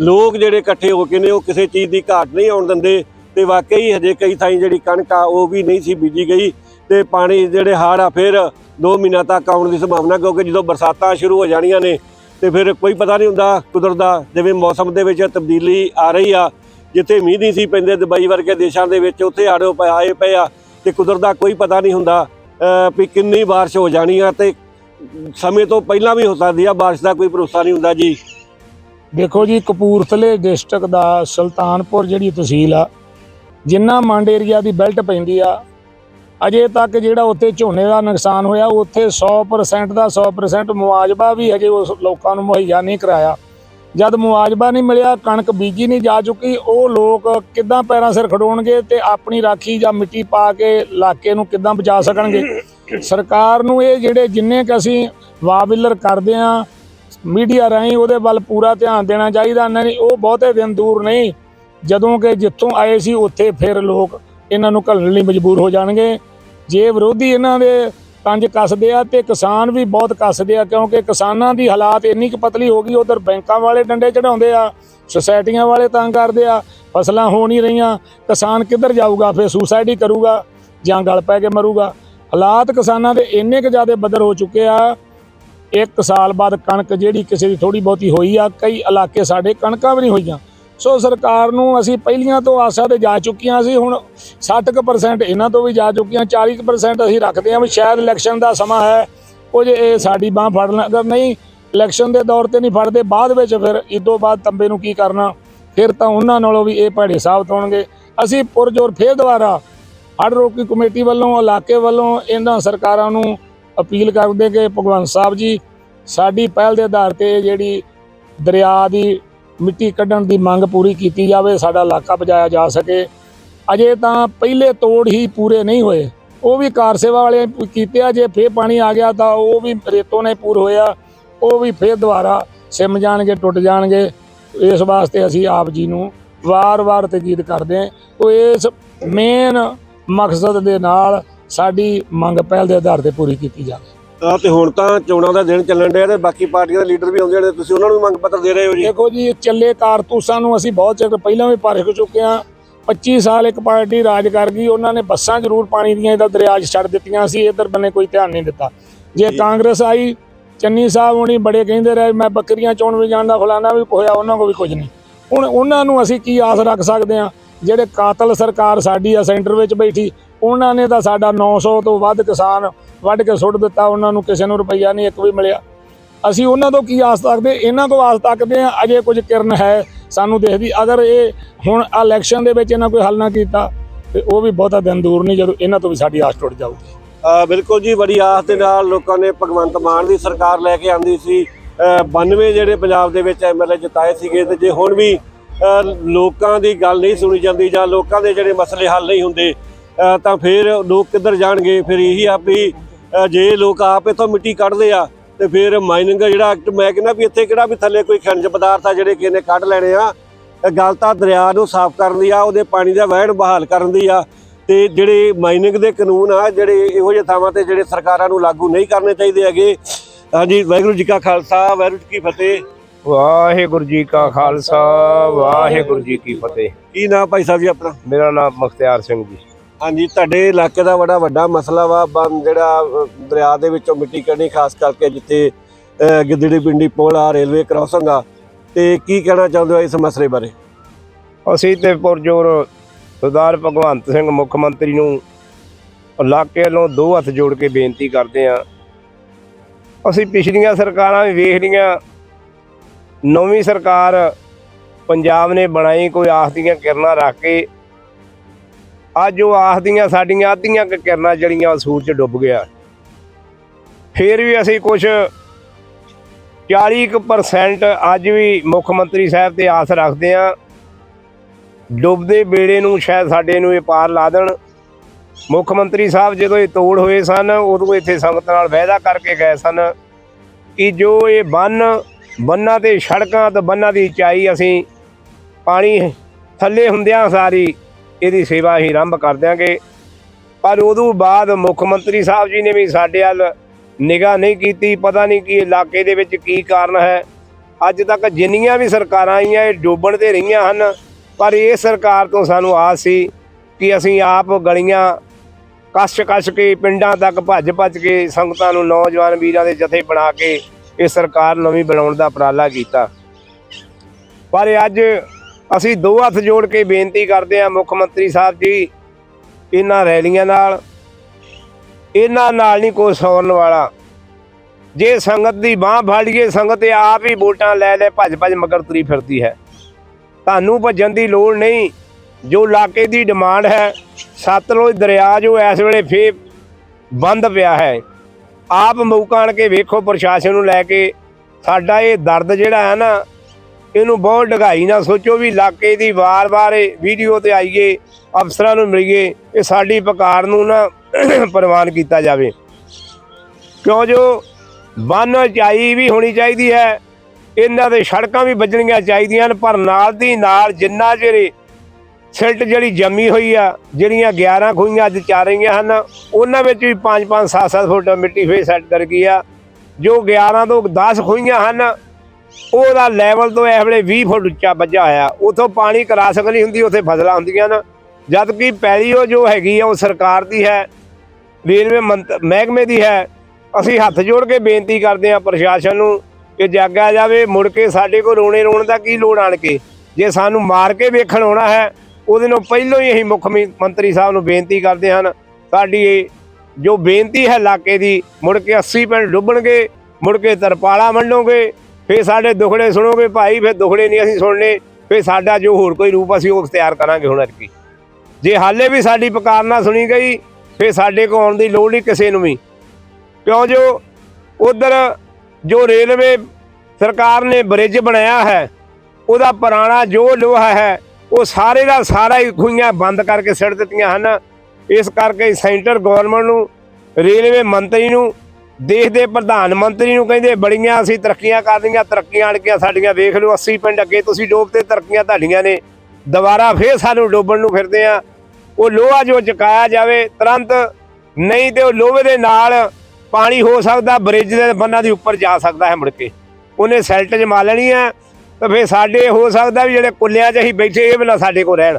ਲੋਕ ਜਿਹੜੇ ਇਕੱਠੇ ਹੋ ਕੇ ਨੇ, ਉਹ ਕਿਸੇ ਚੀਜ਼ ਦੀ ਘਾਟ ਨਹੀਂ ਆਉਣ ਦਿੰਦੇ। ਤੇ ਵਾਕਈ ਹਜੇ ਕਈ ਥਾਈਂ ਜਿਹੜੀ ਕਣਕ ਆ, ਉਹ ਵੀ ਨਹੀਂ ਸੀ ਬੀਜੀ ਗਈ ਤੇ ਪਾਣੀ ਜਿਹੜੇ ਹੜ੍ਹ ਆ, ਫਿਰ 2 ਮਹੀਨਾ ਤੱਕ ਆਉਣ ਦੀ ਸੰਭਾਵਨਾ, ਕਿਉਂਕਿ ਜਦੋਂ ਬਰਸਾਤਾਂ ਸ਼ੁਰੂ ਹੋ ਜਾਣੀਆਂ ਨੇ ਤੇ ਫਿਰ ਕੋਈ ਪਤਾ ਨਹੀਂ ਹੁੰਦਾ ਕੁਦਰਤ ਦਾ, ਜਿਵੇਂ ਮੌਸਮ ਦੇ ਵਿੱਚ ਤਬਦੀਲੀ ਆ ਰਹੀ ਆ, ਜਿੱਥੇ ਮੀਂਹ ਨਹੀਂ ਸੀ ਪੈਂਦੇ, ਦੁਬਈ ਵਰਗੇ ਦੇਸ਼ਾਂ ਦੇ ਵਿੱਚ ਉੱਥੇ ਹੜ੍ਹ ਪ- ਆਏ ਪਏ ਆ, ਤੇ ਕੁਦਰਤ ਦਾ ਕੋਈ ਪਤਾ ਨਹੀਂ ਹੁੰਦਾ ਵੀ ਕਿੰਨੀ ਬਾਰਿਸ਼ ਹੋ ਜਾਣੀ ਆ, ਤੇ ਸਮੇਂ ਤੋਂ ਪਹਿਲਾਂ ਵੀ ਹੋ ਸਕਦੀ ਆ, ਬਾਰਿਸ਼ ਦਾ ਕੋਈ ਭਰੋਸਾ ਨਹੀਂ ਹੁੰਦਾ ਜੀ। ਦੇਖੋ ਜੀ, ਕਪੂਰਥਲੇ ਡਿਸਟ੍ਰਿਕਟ ਦਾ ਸੁਲਤਾਨਪੁਰ ਜਿਹੜੀ ਤਹਿਸੀਲ ਆ ਜਿੰਨਾ ਮੰਡ ਏਰੀਆ ਦੀ ਬੈਲਟ ਪੈਂਦੀ ਆ, ਅਜੇ ਤੱਕ ਜਿਹੜਾ ਉੱਥੇ ਝੋਨੇ ਦਾ ਨੁਕਸਾਨ ਹੋਇਆ, ਉੱਥੇ 100% ਦਾ 100% ਮੁਆਵਜ਼ਾ ਵੀ ਹਜੇ ਉਸ ਲੋਕਾਂ ਨੂੰ ਮੁਹੱਈਆ ਨਹੀਂ ਕਰਾਇਆ। ਜਦ ਮੁਆਵਜ਼ਾ ਨਹੀਂ ਮਿਲਿਆ, ਕਣਕ ਬੀਜੀ ਨਹੀਂ ਜਾ ਚੁੱਕੀ, ਉਹ ਲੋਕ ਕਿੱਦਾਂ ਪੈਰਾਂ ਸਿਰ ਖੜੋਣਗੇ ਤੇ ਆਪਣੀ ਰਾਖੀ ਜਾਂ ਮਿੱਟੀ ਪਾ ਕੇ ਇਲਾਕੇ ਨੂੰ ਕਿੱਦਾਂ ਬਚਾ ਸਕਣਗੇ? ਸਰਕਾਰ ਨੂੰ ਇਹ ਜਿਹੜੇ ਜਿੰਨੇ ਕ ਅਸੀਂ ਵਾਬਿਲਰ ਕਰਦੇ ਆ, ਮੀਡੀਆ ਰਾਹੀਂ ਉਹਦੇ ਵੱਲ ਪੂਰਾ ਧਿਆਨ ਦੇਣਾ ਚਾਹੀਦਾ, ਨਹੀਂ, ਉਹ ਬਹੁਤੇ ਦਿਨ ਦੂਰ ਨਹੀਂ। ਜਦੋਂ ਕਿ ਜਿੱਥੋਂ ਆਏ ਸੀ, ਉੱਥੇ ਫਿਰ ਲੋਕ ਇਹਨਾਂ ਨੂੰ ਘੱਲਣ ਲਈ ਮਜਬੂਰ ਹੋ ਜਾਣਗੇ। ਜੇ ਵਿਰੋਧੀ ਇਹਨਾਂ ਦੇ ਪੰਜ ਕੱਸਦੇ ਆ ਤੇ ਕਿਸਾਨ ਵੀ ਬਹੁਤ ਕੱਸਦੇ ਆ, ਕਿਉਂਕਿ ਕਿਸਾਨਾਂ ਦੀ ਹਾਲਾਤ ਇੰਨੀ ਕੁ ਪਤਲੀ ਹੋ ਗਈ, ਉਧਰ ਬੈਂਕਾਂ ਵਾਲੇ ਡੰਡੇ ਚੜਾਉਂਦੇ ਆ, ਸੁਸਾਇਟੀਆਂ ਵਾਲੇ ਤੰਗ ਕਰਦੇ ਆ, ਫਸਲਾਂ ਹੋ ਨਹੀਂ ਰਹੀਆਂ, ਕਿਸਾਨ ਕਿੱਧਰ ਜਾਊਗਾ, ਫਿਰ ਸੁਸਾਇਡ ਹੀ ਕਰੂਗਾ ਜਾਂ ਗਲ ਪੈ ਕੇ ਮਰੂਗਾ। ਹਾਲਾਤ ਕਿਸਾਨਾਂ ਦੇ ਇੰਨੇ ਕੁ ਜ਼ਿਆਦਾ ਬਦਲ ਹੋ ਚੁੱਕੇ ਆ। ਇੱਕ ਸਾਲ ਬਾਅਦ ਕਣਕ ਜਿਹੜੀ ਕਿਸੇ ਦੀ ਥੋੜੀ ਬਹੁਤੀ ਹੋਈ ਆ, ਕਈ ਇਲਾਕੇ ਸਾਡੇ ਕਣਕਾਂ ਵੀ ਨਹੀਂ ਹੋਈਆਂ। ਸੋ ਸਰਕਾਰ ਨੂੰ ਅਸੀਂ ਪਹਿਲੀਆਂ ਤੋਂ ਆਸਾ ਤੇ ਜਾ ਚੁੱਕੀਆਂ ਸੀ, ਹੁਣ 60% ਇਹਨਾਂ ਤੋਂ ਵੀ ਜਾ ਚੁੱਕੀਆਂ 40% ਅਸੀਂ ਰੱਖਦੇ ਹਾਂ ਵੀ ਸ਼ਾਇਦ ਇਲੈਕਸ਼ਨ ਦਾ ਸਮਾਂ ਹੈ, ਕੁਝ ਇਹ ਸਾਡੀ ਬਾਹ ਫੜ ਲੈਣ ਅਗਰ ਨਹੀਂ ਇਲੈਕਸ਼ਨ ਦੇ ਦੌਰ ਤੇ ਨਹੀਂ ਫੜਦੇ, ਬਾਅਦ ਵਿੱਚ ਫਿਰ ਇਦੋਂ ਬਾਅਦ ਤੰਬੇ ਨੂੰ ਕੀ ਕਰਨਾ, ਫਿਰ ਤਾਂ ਉਹਨਾਂ ਨਾਲੋਂ ਵੀ ਇਹ ਭੜੇ ਸਾਬਤ ਹੋਣਗੇ। ਅਸੀਂ ਪੁਰਜੋਰ ਫੇਰ ਦੁਬਾਰਾ ਹੜ ਰੋਕੀ ਕਮੇਟੀ ਵੱਲੋਂ, ਇਲਾਕੇ ਵੱਲੋਂ ਇਹਨਾਂ ਸਰਕਾਰਾਂ ਨੂੰ ਅਪੀਲ ਕਰਦੇ ਕਿ ਭਗਵੰਤ ਸਾਹਿਬ ਜੀ, ਸਾਡੀ ਪਹਿਲ ਦੇ ਆਧਾਰ ਤੇ ਜਿਹੜੀ ਦਰਿਆ ਦੀ ਮਿੱਟੀ ਕੱਢਣ ਦੀ ਮੰਗ ਪੂਰੀ ਕੀਤੀ ਜਾਵੇ, ਸਾਡਾ ਇਲਾਕਾ ਬਚਾਇਆ ਜਾ ਸਕੇ। ਅਜੇ ਤਾਂ ਪਹਿਲੇ ਤੋੜ ਹੀ ਪੂਰੇ ਨਹੀਂ ਹੋਏ। ਉਹ ਵੀ ਕਾਰ ਸੇਵਾ ਵਾਲੇ ਕੀਤੇ ਆ, ਜੇ ਫੇਰ ਪਾਣੀ ਆ ਗਿਆ ਤਾਂ ਉਹ ਵੀ ਰੇਤੋਂ ਨੇ ਪੂਰ ਹੋਇਆ ਉਹ ਵੀ ਫੇਰ ਦੁਬਾਰਾ ਸਿਮ ਜਾਣਗੇ, ਟੁੱਟ ਜਾਣਗੇ। ਇਸ ਵਾਸਤੇ ਅਸੀਂ ਆਪ ਜੀ ਨੂੰ ਵਾਰ-ਵਾਰ ਤਕੀਦ ਕਰਦੇ ਹਾਂ। ਉਹ ਇਸ ਮੇਨ ਮਕਸਦ ਦੇ ਨਾਲ ਸਾਡੀ ਮੰਗ ਪਹਿਲ ਦੇ ਆਧਾਰ ਤੇ ਪੂਰੀ ਕੀਤੀ ਜਾਵੇ। ਆ ਤੇ ਹੁਣ ਤਾਂ ਚੋਣਾਂ ਦਾ ਦਿਨ ਚੱਲਣ ਡਿਆ ਤੇ ਬਾਕੀ ਪਾਰਟੀਆਂ ਦੇ ਲੀਡਰ ਵੀ ਆਉਂਦੇ ਨੇ ਤੁਸੀਂ ਉਹਨਾਂ ਨੂੰ ਮੰਗ ਪੱਤਰ ਦੇ ਰਹੇ ਹੋ ਜੀ? ਦੇਖੋ ਜੀ ਚੱਲੇ ਕਾਰਤੂਸਾਂ ਨੂੰ ਅਸੀਂ ਬਹੁਤ ਚਿਰ ਪਹਿਲਾਂ ਵੀ ਪਰਖ ਚੁੱਕੇ ਹਾਂ। 25 ਸਾਲ ਇੱਕ ਪਾਰਟੀ ਰਾਜ ਕਰ ਗਈ ਉਹਨਾਂ ਨੇ ਬੱਸਾਂ ਜ਼ਰੂਰ ਪਾਣੀ ਦੀਆਂ ਇਹਦਾ ਦਰਿਆ 'ਚ ਛੱਡ ਦਿੱਤੀਆਂ ਸੀ ਇਧਰ ਬੰਨੇ ਕੋਈ ਧਿਆਨ ਨਹੀਂ ਦਿੱਤਾ। ਜੇ ਕਾਂਗਰਸ ਆਈ ਚੰਨੀ ਸਾਹਿਬ ਹੋਣੀ ਬੜੇ ਕਹਿੰਦੇ ਰਹੇ ਮੈਂ ਬੱਕਰੀਆਂ ਚੋਣ ਵੀ ਜਾਣਦਾ ਫਲਾਣਾ ਵੀ ਹੋਇਆ ਉਹਨਾਂ ਕੋ ਵੀ ਕੁਝ ਨਹੀਂ। ਹੁਣ ਉਹਨਾਂ ਨੂੰ ਅਸੀਂ ਕੀ ਆਸ ਰੱਖ ਸਕਦੇ ਹਾਂ? ਜਿਹੜੇ ਕਾਤਲ ਸਰਕਾਰ ਸਾਡੀ ਆ ਸੈਂਟਰ ਵਿੱਚ ਬੈਠੀ ਉਹਨਾਂ ਨੇ ਤਾਂ ਸਾਡਾ 900 ਤੋਂ ਵੱਧ ਕਿਸਾਨ ਵੱਢ ਕੇ ਸੁੱਟ ਦਿੱਤਾ ਉਹਨਾਂ ਨੂੰ ਕਿਸੇ ਨੂੰ ਰੁਪਈਆ ਨਹੀਂ ਇੱਕ ਵੀ ਮਿਲਿਆ। ਅਸੀਂ ਉਹਨਾਂ ਤੋਂ ਕੀ ਆਸ ਤੱਕਦੇ ਇਹਨਾਂ ਤੋਂ ਆਸ ਤੱਕਦੇ ਆ ਅਜੇ ਕੁਝ ਕਿਰਨ ਹੈ ਸਾਨੂੰ ਦੇਖਦੀ। ਅਗਰ ਇਹ ਹੁਣ ਇਲੈਕਸ਼ਨ ਦੇ ਵਿੱਚ ਇਹਨਾਂ ਕੋਈ ਹੱਲ ਨਾ ਕੀਤਾ ਤੇ ਉਹ ਵੀ ਬਹੁਤਾ ਦਿਨ ਦੂਰ ਨਹੀਂ ਜਦੋਂ ਇਹਨਾਂ ਤੋਂ ਵੀ ਸਾਡੀ ਆਸ ਟੁੱਟ ਜਾਊਗੀ। ਬਿਲਕੁਲ ਜੀ ਬੜੀ ਆਸ ਦੇ ਨਾਲ ਲੋਕਾਂ ਨੇ ਭਗਵੰਤ ਮਾਨ ਦੀ ਸਰਕਾਰ ਲੈ ਕੇ ਆਂਦੀ ਸੀ। ਅ, 92 ਜਿਹੜੇ ਪੰਜਾਬ ਦੇ ਵਿੱਚ ਐਮਐਲਏ ਜਿਤਾਏ ਸੀਗੇ ਤੇ ਜੇ ਹੁਣ ਵੀ ਲੋਕਾਂ ਦੀ ਗੱਲ ਨਹੀਂ ਸੁਣੀ ਜਾਂਦੀ ਜਾਂ ਲੋਕਾਂ ਦੇ ਜਿਹੜੇ ਮਸਲੇ ਹੱਲ ਨਹੀਂ ਹੁੰਦੇ ਤਾਂ ਫਿਰ ਲੋਕ ਕਿੱਧਰ ਜਾਣਗੇ? ਫਿਰ ਇਹੀ ਆ ਵੀ ਜੇ ਲੋਕ ਆਪ ਇਥੋਂ ਮਿੱਟੀ ਕੱਢਦੇ ਆ, ਤੇ ਫਿਰ ਮਾਈਨਿੰਗ ਜਿਹੜਾ ਐਕਟ ਮੈਂ ਕਹਿੰਦਾ ਵੀ ਇੱਥੇ ਕਿਹੜਾ ਵੀ ਥੱਲੇ ਕੋਈ ਖਣਜ ਪਦਾਰਥ ਆ ਜਿਹੜੇ ਕਿਸੇ ਕੱਢ ਲੈਣੇ ਆ ਗੱਲ ਤਾਂ ਦਰਿਆ ਨੂੰ ਸਾਫ਼ ਕਰਨ ਦੀ ਆ, ਉਹਦੇ ਪਾਣੀ ਦਾ ਵਹਿਣ ਬਹਾਲ ਕਰਨ ਦੀ ਆ, ਤੇ ਜਿਹੜੇ ਮਾਈਨਿੰਗ ਦੇ ਕਾਨੂੰਨ ਆ, ਜਿਹੜੇ ਇਹੋ ਜਿਹੇ ਥਾਵਾਂ ਤੇ ਜਿਹੜੇ ਸਰਕਾਰਾਂ ਨੂੰ ਲਾਗੂ ਨਹੀਂ ਕਰਨੇ ਚਾਹੀਦੇ ਹੈਗੇ। ਹਾਂਜੀ, ਵਾਹਿਗੁਰੂ ਜੀ ਕਾ ਖਾਲਸਾ, ਵਾਹਿਗੁਰੂ ਜੀ ਕੀ ਫਤਿਹ। ਵਾਹਿਗੁਰੂ ਜੀ ਕਾ ਖਾਲਸਾ ਵਾਹਿਗੁਰੂ ਜੀ ਕੀ ਫਤਿਹ। ਕੀ ਨਾਮ ਭਾਈ ਸਾਹਿਬ ਜੀ ਆਪਣਾ? ਮੇਰਾ ਨਾਮ ਮੁਖਤਿਆਰ ਸਿੰਘ ਜੀ। ਹਾਂਜੀ ਤੁਹਾਡੇ ਇਲਾਕੇ ਦਾ ਬੜਾ ਵੱਡਾ ਮਸਲਾ ਵਾ ਜਿਹੜਾ ਦਰਿਆ ਦੇ ਵਿੱਚੋਂ ਮਿੱਟੀ ਕੱਢਣੀ ਖਾਸ ਕਰਕੇ ਜਿੱਥੇ ਗਿੱਦੜੀ ਪਿੰਡੀ ਪੁਲ ਆ ਰੇਲਵੇ ਕ੍ਰਾਸਿੰਗ ਆ। ਤੇ ਕੀ ਕਹਿਣਾ ਚਾਹੁੰਦੇ ਹੋ ਇਸ ਮਸਲੇ ਬਾਰੇ? ਅਸੀਂ ਤੇ ਪੁਰਜੋਰ ਸਰਦਾਰ ਭਗਵੰਤ ਸਿੰਘ ਮੁੱਖ ਮੰਤਰੀ ਨੂੰ ਇਲਾਕੇ ਵੱਲੋਂ ਦੋ ਹੱਥ ਜੋੜ ਕੇ ਬੇਨਤੀ ਕਰਦੇ ਹਾਂ। ਅਸੀਂ ਪਿਛਲੀਆਂ ਸਰਕਾਰਾਂ ਵੀ ਵੇਖ ਲਈਆਂ ਨਵੀਂ ਸਰਕਾਰ ਪੰਜਾਬ ਨੇ ਬਣਾਈ, ਕੋਈ ਆਸ ਦੀਆਂ ਕਿਰਨਾਂ ਰੱਖ ਕੇ। ਅੱਜ ਉਹ ਆਸ ਦੀਆਂ ਸਾਡੀਆਂ ਅੱਧੀਆਂ ਕੁ ਕਿਰਨਾਂ ਜਿਹੜੀਆਂ ਉਹ ਸੂਰਜ ਡੁੱਬ ਗਿਆ। ਫਿਰ ਵੀ ਅਸੀਂ ਕੁਝ 40% ਅੱਜ ਵੀ ਮੁੱਖ ਮੰਤਰੀ ਸਾਹਿਬ ਤੇ ਆਸ ਰੱਖਦੇ ਹਾਂ। ਡੁੱਬਦੇ ਬੇੜੇ ਨੂੰ ਸ਼ਾਇਦ ਸਾਡੇ ਨੂੰ ਇਹ ਪਾਰ ਲਾ ਦੇਣ। ਮੁੱਖ ਮੰਤਰੀ ਸਾਹਿਬ ਜਦੋਂ ਇਹ ਤੋੜ ਹੋਏ ਸਨ, ਉਦੋਂ ਇੱਥੇ ਸੰਗਤ ਨਾਲ ਵਾਅਦਾ ਕਰਕੇ ਗਏ ਸਨ ਕਿ ਜੋ ਇਹ ਬੰਨ ਬੰਨਾਂ ਤੇ ਸੜਕਾਂ ਤੇ ਬੰਨਾਂ ਦੀ ਚਾਈ ਅਸੀਂ ਪਾਣੀ ਥੱਲੇ ਹੁੰਦਿਆਂ ਸਾਰੀ ਇਹਦੀ ਸੇਵਾ ਹੀ ਆਰੰਭ ਕਰ ਦਿਆਂਗੇ। ਪਰ ਉਦੋਂ ਬਾਅਦ ਮੁੱਖ ਮੰਤਰੀ ਸਾਹਿਬ ਜੀ ਨੇ ਵੀ ਸਾਡੇ ਵੱਲ ਨਿਗਾਹ ਨਹੀਂ ਕੀਤੀ, ਪਤਾ ਨਹੀਂ ਕਿ ਇਲਾਕੇ ਦੇ ਵਿੱਚ ਕੀ ਕਾਰਨ ਹੈ। ਅੱਜ ਤੱਕ ਜਿੰਨੀਆਂ ਵੀ ਸਰਕਾਰਾਂ ਆਈਆਂ, ਇਹ ਡੋਬਣ ਤੇ ਰਹੀਆਂ ਹਨ। ਪਰ ਇਹ ਸਰਕਾਰ ਤੋਂ ਸਾਨੂੰ ਆਸ ਸੀ ਕਿ ਅਸੀਂ ਆਪ ਗਲੀਆਂ ਕੱਸ ਕੱਸ ਕੇ ਪਿੰਡਾਂ ਤੱਕ ਭੱਜ ਭੱਜ ਕੇ ਸੰਗਤਾਂ ਨੂੰ ਨੌਜਵਾਨ ਵੀਰਾਂ ਦੇ ਜਥੇ ਬਣਾ ਕੇ ਇਹ ਸਰਕਾਰ ਨਵੀਂ ਬਣਾਉਣ ਦਾ ਉਪਰਾਲਾ ਕੀਤਾ। ਪਰ ਅੱਜ ਅਸੀਂ ਦੋ ਹੱਥ ਜੋੜ ਕੇ ਬੇਨਤੀ ਕਰਦੇ ਹਾਂ ਮੁੱਖ ਮੰਤਰੀ ਸਾਹਿਬ ਜੀ, ਇਹਨਾਂ ਰੈਲੀਆਂ ਨਾਲ। ਇਹਨਾਂ ਨਾਲ ਨਹੀਂ ਕੋਈ ਸੌਰਨ ਵਾਲਾ। ਜੇ ਸੰਗਤ ਦੀ ਬਾਹ ਫੜ ਲਈਏ, ਸੰਗਤ ਆਪ ਹੀ ਵੋਟਾਂ ਲੈ ਲੈ ਭੱਜ ਭੱਜ ਮਗਰ ਤੁਰੀ ਫਿਰਦੀ ਹੈ। ਤੁਹਾਨੂੰ ਭੱਜਣ ਦੀ ਲੋੜ ਨਹੀਂ। ਜੋ ਇਲਾਕੇ ਦੀ ਡਿਮਾਂਡ ਹੈ, ਸਤਲੁਜ ਦਰਿਆ ਜੋ ਇਸ ਵੇਲੇ ਫੇ ਬੰਦ ਪਿਆ ਹੈ। ਆਪ ਮੌਕਾ ਆਣ ਕੇ ਵੇਖੋ ਪ੍ਰਸ਼ਾਸਨ ਨੂੰ ਲੈ ਕੇ। ਸਾਡਾ ਇਹ ਦਰਦ ਜਿਹੜਾ ਹੈ ਨਾ, ਇਹਨੂੰ ਬਹੁਤ ਢਗਾਈ ਨਾ ਸੋਚੋ ਵੀ ਇਲਾਕੇ ਦੀ ਵਾਰ-ਵਾਰ ਇਹ ਵੀਡੀਓ ਤੇ ਆਈਏ, ਅਫਸਰਾਂ ਨੂੰ ਮਿਲੀਏ, ਇਹ ਸਾਡੀ ਪਕਾਰ ਨੂੰ ਨਾ ਪ੍ਰਵਾਨ ਕੀਤਾ ਜਾਵੇ। ਕਿਉਂ ਜੋ ਬੰਨ ਚਾਈ ਵੀ ਹੋਣੀ ਚਾਹੀਦੀ ਹੈ, ਇਹਨਾਂ ਦੇ ਸੜਕਾਂ ਵੀ ਵੱਜਣੀਆਂ ਚਾਹੀਦੀਆਂ ਨੇ ਪਰ ਨਾਲ ਦੀ ਨਾਲ ਜਿੰਨਾ ਚਿਰ ਸਿਲਟ ਜਿਹੜੀ ਜੰਮੀ ਹੋਈ ਆ, ਜਿਹੜੀਆਂ 11 ਖੂਹੀਆਂ ਅੱਜ ਚੱਲ ਰਹੀਆਂ ਹਨ, ਉਹਨਾਂ ਵਿੱਚ ਵੀ 5-5 7-7 ਫੁੱਟ ਮਿੱਟੀ ਫੇਰ ਸੈੱਟ ਕਰ ਗਈ ਆ। ਜੋ 11 ਤੋਂ 10 ਖੂਹੀਆਂ ਹਨ, ਉਹਦਾ ਲੈਵਲ ਤੋਂ ਇਸ ਵੇਲੇ 20 ਫੁੱਟ ਉੱਚਾ ਵੱਜਾ ਹੋਇਆ। ਉਥੋਂ ਪਾਣੀ ਕਰਾ ਸਕਣੀ ਹੁੰਦੀ, ਉੱਥੇ ਫਸਲਾਂ ਹੁੰਦੀਆਂ ਨੇ ਜਦ ਕਿ ਪੈਲੀ ਉਹ ਜੋ ਹੈਗੀ ਆ, ਉਹ ਸਰਕਾਰ ਦੀ ਹੈ, ਰੇਲਵੇ ਮੰਤ- ਮਹਿਕਮੇ ਦੀ ਹੈ। ਅਸੀਂ ਹੱਥ ਜੋੜ ਕੇ ਬੇਨਤੀ ਕਰਦੇ ਹਾਂ ਪ੍ਰਸ਼ਾਸਨ ਨੂੰ ਕਿ ਜਾਗਿਆ ਜਾਵੇ, ਮੁੜ ਕੇ ਸਾਡੇ ਕੋਲ ਰੋਣੇ ਰੋਣ ਦਾ ਕੀ ਲੋੜ ਆਣ ਕੇ? ਜੇ ਸਾਨੂੰ ਮਾਰ ਕੇ ਵੇਖਣ ਆਉਣਾ ਹੈ ਉਹਦੇ ਨੂੰ ਪਹਿਲਾਂ ਹੀ ਅਸੀਂ ਮੁੱਖ ਮੰਤਰੀ ਸਾਹਿਬ ਨੂੰ ਬੇਨਤੀ ਕਰਦੇ ਹਨ ਸਾਡੀ ਇਹ ਜੋ ਬੇਨਤੀ ਹੈ ਇਲਾਕੇ ਦੀ, ਮੁੜ ਕੇ 80 ਪਿੰਡ ਡੁੱਬਣਗੇ, ਮੁੜ ਕੇ ਤਰਪਾਲਾ ਮੰਡੋਗੇ ਫੇ ਸਾਡੇ ਦੁਖੜੇ ਸੁਣੋਗੇ, ਭਾਈ ਫੇ ਦੁਖੜੇ ਨਹੀਂ ਅਸੀਂ ਸੁਣਨੇ ਫੇ ਸਾਡਾ ਜੋ ਹੋਰ ਕੋਈ ਰੂਪ ਅਸੀਂ ਉਹ ਅਖਤਿਆਰ ਕਰਾਂਗੇ ਹੁਣ ਅਰਕੀ। ਜੇ ਹਾਲੇ ਵੀ ਸਾਡੀ ਪੁਕਾਰ ਨਾ ਸੁਣੀ ਗਈ ਫੇ ਸਾਡੇ ਕੋਲ ਆਉਣ ਦੀ ਲੋੜ ਨਹੀਂ ਕਿਸੇ ਨੂੰ ਵੀ। ਕਿਉਂ ਜੋ ਉਧਰ ਜੋ ਰੇਲਵੇ ਸਰਕਾਰ ਨੇ ਬ੍ਰਿਜ ਬਣਾਇਆ ਹੈ, ਉਹਦਾ ਪੁਰਾਣਾ ਜੋ ਲੋਹਾ ਹੈ ਉਹ ਸਾਰੇ ਦਾ ਸਾਰਾ ਹੀ ਖੂਈਆਂ ਬੰਦ ਕਰਕੇ ਸਿੱਟ ਦਿੱਤੀਆਂ ਹਨ। ਇਸ ਕਰਕੇ ਸੈਂਟਰ ਗਵਰਨਮੈਂਟ ਨੂੰ, ਰੇਲਵੇ ਮੰਤਰੀ ਨੂੰ, ਦੇਸ਼ ਦੇ ਪ੍ਰਧਾਨ ਮੰਤਰੀ ਨੂੰ ਕਹਿੰਦੇ, ਬੜੀਆਂ ਅਸੀਂ ਤਰੱਕੀਆਂ ਕਰਦੀਆਂ ਤਰੱਕੀਆਂ ਅੜਕੀਆਂ ਸਾਡੀਆਂ ਵੇਖ ਲਓ 80 ਪਿੰਡ ਅੱਗੇ ਤੁਸੀਂ ਡੋਬ 'ਤੇ ਤਰੱਕੀਆਂ ਤੁਹਾਡੀਆਂ ਨੇ। ਦੁਬਾਰਾ ਫੇਰ ਸਾਨੂੰ ਡੋਬਣ ਨੂੰ ਫਿਰਦੇ ਆ। ਉਹ ਲੋਹਾ ਜੋ ਚੁਕਾਇਆ ਜਾਵੇ, ਤੁਰੰਤ ਨਹੀਂ ਤੇ ਉਹ ਲੋਹੇ ਦੇ ਨਾਲ ਪਾਣੀ ਹੋ ਸਕਦਾ, ਬ੍ਰਿਜ ਦੇ ਬੰਨਾਂ ਦੇ ਉੱਪਰ ਜਾ ਸਕਦਾ ਹੈ ਮੁੜ ਕੇ। ਉਹਨੇ ਸੈਲਟ ਜਮਾ ਲੈਣੀ ਹੈ ਤਾਂ ਫੇਰ ਸਾਡੇ ਹੋ ਸਕਦਾ ਵੀ ਜਿਹੜੇ ਕੁੱਲਿਆਂ 'ਚ ਅਸੀਂ ਬੈਠੇ ਇਹ ਵੀ ਨਾ ਸਾਡੇ ਕੋਲ ਰਹਿਣ।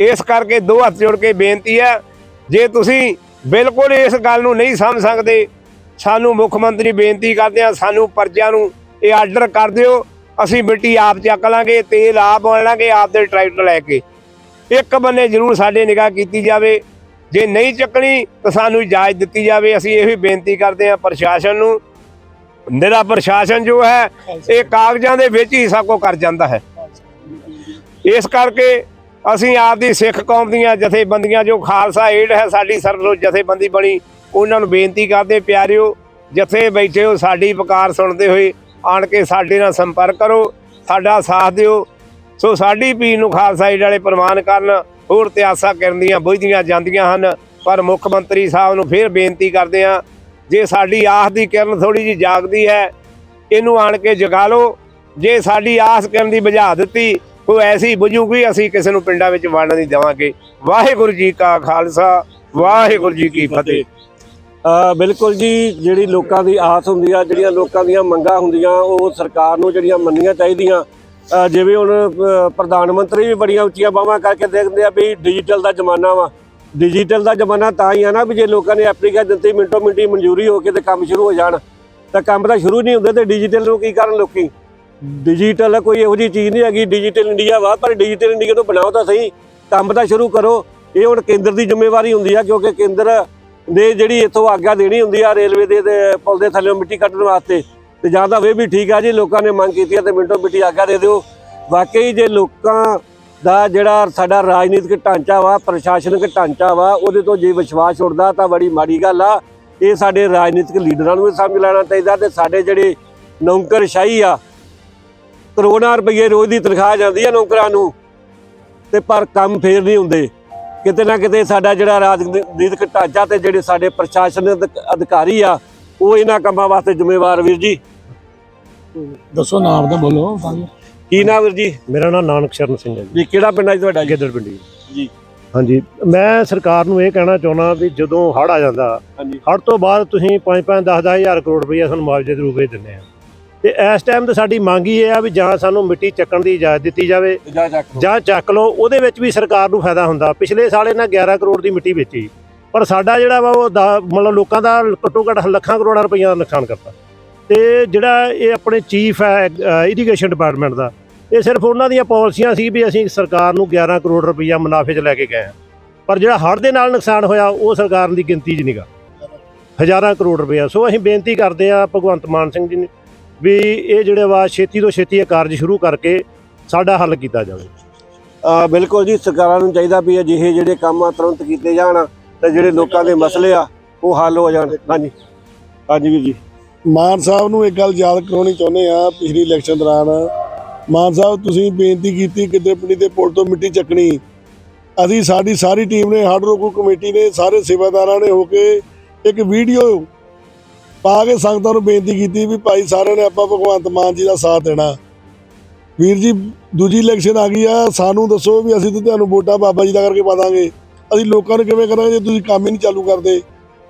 ਇਸ ਕਰਕੇ ਦੋ ਹੱਥ ਜੋੜ ਕੇ ਬੇਨਤੀ ਹੈ, ਜੇ ਤੁਸੀਂ ਬਿਲਕੁਲ ਇਸ ਗੱਲ ਨੂੰ ਨਹੀਂ ਸਮਝ ਸਕਦੇ, ਸਾਨੂੰ ਮੁੱਖ ਮੰਤਰੀ ਬੇਨਤੀ ਕਰਦੇ ਆ ਸਾਨੂੰ ਪਰਜਿਆਂ ਨੂੰ ਇਹ ਆਰਡਰ ਕਰ ਦਿਓ, ਅਸੀਂ ਮਿੱਟੀ ਆਪ ਚੱਕ ਲਾਂਗੇ, ਤੇਲ ਆਪ ਬਣ ਲਾਂਗੇ, ਆਪ ਦੇ ਟਰੈਕਟਰ ਲੈ ਕੇ। ਇੱਕ ਬੰਨੇ ਜ਼ਰੂਰ ਸਾਡੇ ਨਿਗਾਹ ਕੀਤੀ ਜਾਵੇ, ਜੇ ਨਹੀਂ ਚੱਕਣੀ ਤਾਂ ਸਾਨੂੰ ਇਜਾਜ਼ਤ ਦਿੱਤੀ ਜਾਵੇ, ਅਸੀਂ ਇਹ ਵੀ ਬੇਨਤੀ ਕਰਦੇ ਆ ਪ੍ਰਸ਼ਾਸਨ ਨੂੰ ਨਿਰਾ ਪ੍ਰਸ਼ਾਸਨ ਜੋ ਹੈ ਇਹ ਕਾਗਜ਼ਾਂ ਦੇ ਵਿੱਚ ਹੀ ਸਭ ਕੁਝ ਕਰ ਜਾਂਦਾ ਹੈ। ਇਸ ਕਰਕੇ ਅਸੀਂ ਆਪਦੀ ਸਿੱਖ ਕੌਮ ਦੀਆਂ ਜਥੇਬੰਦੀਆਂ ਜੋ ਖਾਲਸਾ ਏਡ ਹੈ ਸਾਡੀ ਸਰਵ ਜਥੇਬੰਦੀ ਬਣੀ ਉਹਨਾਂ ਨੂੰ ਬੇਨਤੀ ਕਰਦੇ ਪਿਆਰਿਓ ਜਥੇ ਬੈਠੇ ਹੋ ਸਾਡੀ ਪੁਕਾਰ ਸੁਣਦੇ ਹੋਏ ਆਣ ਕੇ ਸਾਡੇ ਨਾਲ ਸੰਪਰਕ ਕਰੋ ਸਾਡਾ ਸਾਥ ਦਿਓ। ਸੋ ਸਾਡੀ ਪੀਰ ਨੂੰ ਖਾਲਸਾ ਏਡ ਵਾਲੇ ਪ੍ਰਮਾਨ ਕਰਨ ਹੋਰ ਤੇ ਆਸਾ ਕਰਨ ਦੀਆਂ ਬੁਝਦੀਆਂ ਜਾਂਦੀਆਂ ਹਨ। ਪਰ ਮੁੱਖ ਮੰਤਰੀ ਸਾਹਿਬ ਨੂੰ ਫਿਰ ਬੇਨਤੀ ਕਰਦੇ ਆ ਜੇ ਸਾਡੀ ਆਸ ਦੀ ਕਿਰਨ ਥੋੜੀ ਜੀ ਜਾਗਦੀ ਹੈ ਇਹਨੂੰ ਆਣ ਕੇ ਜਗਾ ਲਓ। ਜੇ ਸਾਡੀ ਆਸ ਕਰਨ ਦੀ ਬੁਝਾ ਦਿੱਤੀ ਉਹ ਐਸੀ ਬੁਝੂਗੀ ਅਸੀਂ ਕਿਸੇ ਨੂੰ ਪਿੰਡਾਂ ਵਿੱਚ ਵੜਨ ਨਹੀਂ ਦੇਵਾਂਗੇ। ਵਾਹਿਗੁਰੂ ਜੀ ਕਾ ਖਾਲਸਾ ਵਾਹਿਗੁਰੂ ਜੀ ਕੀ ਫਤਿਹ। ਬਿਲਕੁਲ ਜੀ ਜਿਹੜੀ ਲੋਕਾਂ ਦੀ ਆਸ ਹੁੰਦੀ ਆ ਜਿਹੜੀਆਂ ਲੋਕਾਂ ਦੀਆਂ ਮੰਗਾਂ ਹੁੰਦੀਆਂ ਉਹ ਸਰਕਾਰ ਨੂੰ ਜਿਹੜੀਆਂ ਮੰਨੀਆਂ ਚਾਹੀਦੀਆਂ। ਜਿਵੇਂ ਹੁਣ ਪ੍ਰਧਾਨ ਮੰਤਰੀ ਵੀ ਬੜੀਆਂ ਉੱਚੀਆਂ ਬਾਹਾਂ ਕਰਕੇ ਦੇਖਦੇ ਆ ਵੀ ਡਿਜੀਟਲ ਦਾ ਜ਼ਮਾਨਾ ਵਾ। ਡਿਜੀਟਲ ਦਾ ਜ਼ਮਾਨਾ ਤਾਂ ਹੀ ਆ ਨਾ ਵੀ ਜੇ ਲੋਕਾਂ ਨੇ ਐਪਲੀਕੇਸ਼ਨ ਦਿੱਤੀ ਮਿੰਟੋ ਮਿੰਟੀ ਮਨਜ਼ੂਰੀ ਹੋ ਕੇ ਤੇ ਕੰਮ ਸ਼ੁਰੂ ਹੋ ਜਾਣ, ਤਾਂ ਕੰਮ ਤਾਂ ਸ਼ੁਰੂ ਨਹੀਂ ਹੁੰਦੇ ਤੇ ਡਿਜੀਟਲ ਨੂੰ ਕੀ ਕਰਨ ਲੋਕੀ? ਡਿਜੀਟਲ ਕੋਈ ਇਹੋ ਜਿਹੀ ਚੀਜ਼ ਨਹੀਂ ਹੈਗੀ ਡਿਜੀਟਲ ਇੰਡੀਆ ਵਾ ਪਰ ਡਿਜੀਟਲ ਇੰਡੀਆ ਨੂੰ ਬਣਾਓ ਤਾਂ ਸਹੀ, ਕੰਮ ਤਾਂ ਸ਼ੁਰੂ ਕਰੋ। ਇਹ ਹੁਣ ਕੇਂਦਰ ਦੀ ਜ਼ਿੰਮੇਵਾਰੀ ਹੁੰਦੀ ਆ, ਕਿਉਂਕਿ ਕੇਂਦਰ ਦੇ ਜਿਹੜੀ ਇੱਥੋਂ ਆਗਿਆ ਦੇਣੀ ਹੁੰਦੀ ਆ, ਰੇਲਵੇ ਦੇ ਪੁਲ ਦੇ ਥੱਲੇ ਮਿੱਟੀ ਕੱਢਣ ਵਾਸਤੇ, ਤੇ ਜਾਂ ਤਾਂ ਇਹ ਵੀ ਠੀਕ ਆ ਜੀ, ਲੋਕਾਂ ਨੇ ਮੰਗ ਕੀਤੀ ਆ ਤੇ ਮਿੰਟੋ ਮਿੱਟੀ ਆਗਿਆ ਦੇ ਦਿਓ। ਵਾਕਈ ਜੇ ਲੋਕਾਂ ਦਾ ਜਿਹੜਾ ਸਾਡਾ ਰਾਜਨੀਤਿਕ ਢਾਂਚਾ ਵਾ, ਪ੍ਰਸ਼ਾਸਨਿਕ ਢਾਂਚਾ ਵਾ, ਉਹਦੇ ਤੋਂ ਜੇ ਵਿਸ਼ਵਾਸ ਉੱਡਦਾ ਤਾਂ ਬੜੀ ਮਾੜੀ ਗੱਲ ਆ। ਇਹ ਸਾਡੇ ਰਾਜਨੀਤਿਕ ਲੀਡਰਾਂ ਨੂੰ ਵੀ ਸਮਝ ਲੈਣਾ ਚਾਹੀਦਾ ਤੇ ਸਾਡੇ ਜਿਹੜੇ ਨੌਕਰਸ਼ਾਹੀ ਆ, ਕਰੋੜਾਂ ਰੁਪਏ ਰੋਜ਼ ਦੀ ਤਨਖਾਹ ਜਾਂਦੀ ਆ ਨੌਕਰਾਂ ਨੂੰ, ਤੇ ਪਰ ਕੰਮ ਫੇਰ ਨਹੀਂ ਹੁੰਦੇ। ਕਿਤੇ ਨਾ ਕਿਤੇ ਸਾਡਾ ਜਿਹੜਾ ਰਾਜਨੀਤਿਕ ਢਾਂਚਾ ਤੇ ਜਿਹੜੇ ਸਾਡੇ ਪ੍ਰਸ਼ਾਸਨਿਕ ਅਧਿਕਾਰੀ ਆ, ਉਹ ਇਹਨਾਂ ਕੰਮਾਂ ਵਾਸਤੇ ਜ਼ਿੰਮੇਵਾਰ ਵੀਰ ਜੀ। ਦੱਸੋ ਨਾਮ ਤਾਂ ਬੋਲੋ। ਕਿ- ਨਾਮ ਵੀਰ ਜੀ? ਮੇਰਾ ਨਾਮ ਨਾਨਕ ਸ਼ਰਨ ਸਿੰਘ ਹੈ ਜੀ। ਜੀ ਕਿਹੜਾ ਪਿੰਡ ਹੈ ਜੀ ਤੁਹਾਡਾ ਜੀ? ਗਿੱਦੜ ਪਿੰਡੀ ਜੀ। ਹਾਂਜੀ ਮੈਂ ਸਰਕਾਰ ਨੂੰ ਇਹ ਕਹਿਣਾ ਚਾਹੁੰਦਾ ਵੀ ਜਦੋਂ ਹੜ੍ਹ ਆ ਜਾਂਦਾ ਹਾਂਜੀ। ਹੜ੍ਹ ਤੋਂ ਬਾਅਦ ਤੁਸੀਂ 5-5 10-10 ਹਜ਼ਾਰ ਕਰੋੜ ਰੁਪਈਆ ਸਾਨੂੰ ਮੁਆਵਜ਼ੇ ਦੇ ਰੂਪ ਵਿੱਚ ਦਿੰਦੇ ਆ। ਤੇ ਇਸ ਟਾਈਮ ਤੇ ਸਾਡੀ ਮੰਗ ਹੀ ਇਹ ਆ ਵੀ ਜਾਂ ਸਾਨੂੰ ਮਿੱਟੀ ਚੱਕਣ ਦੀ ਇਜਾਜ਼ਤ ਦਿੱਤੀ ਜਾਵੇ ਜਾ ਚੱਕ ਜਾਂ ਚੱਕ ਲਓ ਉਹਦੇ ਵਿੱਚ ਵੀ ਸਰਕਾਰ ਨੂੰ ਫਾਇਦਾ ਹੁੰਦਾ। ਪਿਛਲੇ ਸਾਲ ਇਹਨਾਂ 11 ਕਰੋੜ ਦੀ ਮਿੱਟੀ ਵੇਚੀ ਪਰ ਸਾਡਾ ਜਿਹੜਾ ਵਾ ਉਹ ਦਾ- ਮਤਲਬ ਲੋਕਾਂ ਦਾ ਘੱਟੋ ਘੱਟ ਲੱਖਾਂ ਕਰੋੜਾਂ ਰੁਪਈਆ ਦਾ ਨੁਕਸਾਨ ਕਰਤਾ। ਤੇ ਜਿਹੜਾ ਇਹ ਆਪਣੇ ਚੀਫ ਹੈ ਇਰੀਗੇਸ਼ਨ ਡਿਪਾਰਟਮੈਂਟ ਦਾ, ਇਹ ਸਿਰਫ ਉਹਨਾਂ ਦੀਆਂ ਪਾਲਿਸੀਆਂ ਸੀ ਵੀ ਅਸੀਂ ਸਰਕਾਰ ਨੂੰ 11 ਕਰੋੜ ਰੁਪਈਆ ਮੁਨਾਫੇ 'ਚ ਲੈ ਕੇ ਗਏ ਹਾਂ। ਪਰ ਜਿਹੜਾ ਹੜ੍ਹ ਦੇ ਨਾਲ ਨੁਕਸਾਨ ਹੋਇਆ, ਉਹ ਸਰਕਾਰ ਦੀ ਗਿਣਤੀ 'ਚ ਨਹੀਂਗਾ ਹਜ਼ਾਰਾਂ ਕਰੋੜ ਰੁਪਈਆ। ਸੋ ਅਸੀਂ ਬੇਨਤੀ ਕਰਦੇ ਆ ਭਗਵੰਤ ਮਾਨ ਸਿੰਘ ਜੀ ਨੂੰ ਵੀ ਇਹ ਜਿਹੜੇ ਵਾ ਛੇਤੀ ਤੋਂ ਛੇਤੀ ਇਹ ਕਾਰਜ ਸ਼ੁਰੂ ਕਰਕੇ ਸਾਡਾ ਹੱਲ ਕੀਤਾ ਜਾਵੇ। ਬਿਲਕੁਲ ਜੀ, ਸਰਕਾਰਾਂ ਨੂੰ ਚਾਹੀਦਾ ਵੀ ਅਜਿਹੇ ਜਿਹੜੇ ਕੰਮ ਆ ਤੁਰੰਤ ਕੀਤੇ ਜਾਣ ਤੇ ਜਿਹੜੇ ਲੋਕਾਂ ਦੇ ਮਸਲੇ ਆ, ਉਹ ਹੱਲ ਹੋ ਜਾਣ। ਹਾਂਜੀ। ਹਾਂਜੀ ਵੀਰ ਜੀ। ਮਾਨ ਸਾਹਿਬ ਨੂੰ ਇੱਕ ਗੱਲ ਯਾਦ ਕਰਾਉਣੀ ਚਾਹੁੰਦੇ ਆ ਪਿਛਲੀ ਇਲੈਕਸ਼ਨ ਦੌਰਾਨ। ਮਾਨ ਸਾਹਿਬ, ਤੁਸੀਂ ਬੇਨਤੀ ਕੀਤੀ ਕਿਤੇ ਪਿੰਡੀ ਦੇ ਪੁਲ ਤੋਂ ਮਿੱਟੀ ਚੱਕਣੀ। ਅਸੀਂ ਸਾਡੀ ਸਾਰੀ ਟੀਮ ਨੇ ਹੜ੍ਹ ਰੋਕੂ ਕਮੇਟੀ ਨੇ, ਸਾਰੇ ਸੇਵਾਦਾਰਾਂ ਨੇ ਹੋ ਕੇ ਇੱਕ ਵੀਡੀਓ ਪਾ ਕੇ ਸੰਗਤਾਂ ਨੂੰ ਬੇਨਤੀ ਕੀਤੀ ਵੀ ਭਾਈ ਸਾਰਿਆਂ ਨੇ ਆਪਾਂ ਭਗਵੰਤ ਮਾਨ ਜੀ ਦਾ ਸਾਥ ਦੇਣਾ। ਵੀਰ ਜੀ, ਦੂਜੀ ਇਲੈਕਸ਼ਨ ਆ ਗਈ ਆ, ਸਾਨੂੰ ਦੱਸੋ ਵੀ ਅਸੀਂ ਤਾਂ ਤੁਹਾਨੂੰ ਵੋਟਾਂ ਬਾਬਾ ਜੀ ਦਾ ਕਰਕੇ ਪਾ ਦਾਂਗੇ। ਅਸੀਂ ਲੋਕਾਂ ਨੂੰ ਕਿਵੇਂ ਕਰਾਂਗੇ ਜੇ ਤੁਸੀਂ ਕੰਮ ਹੀ ਨਹੀਂ ਚਾਲੂ ਕਰਦੇ?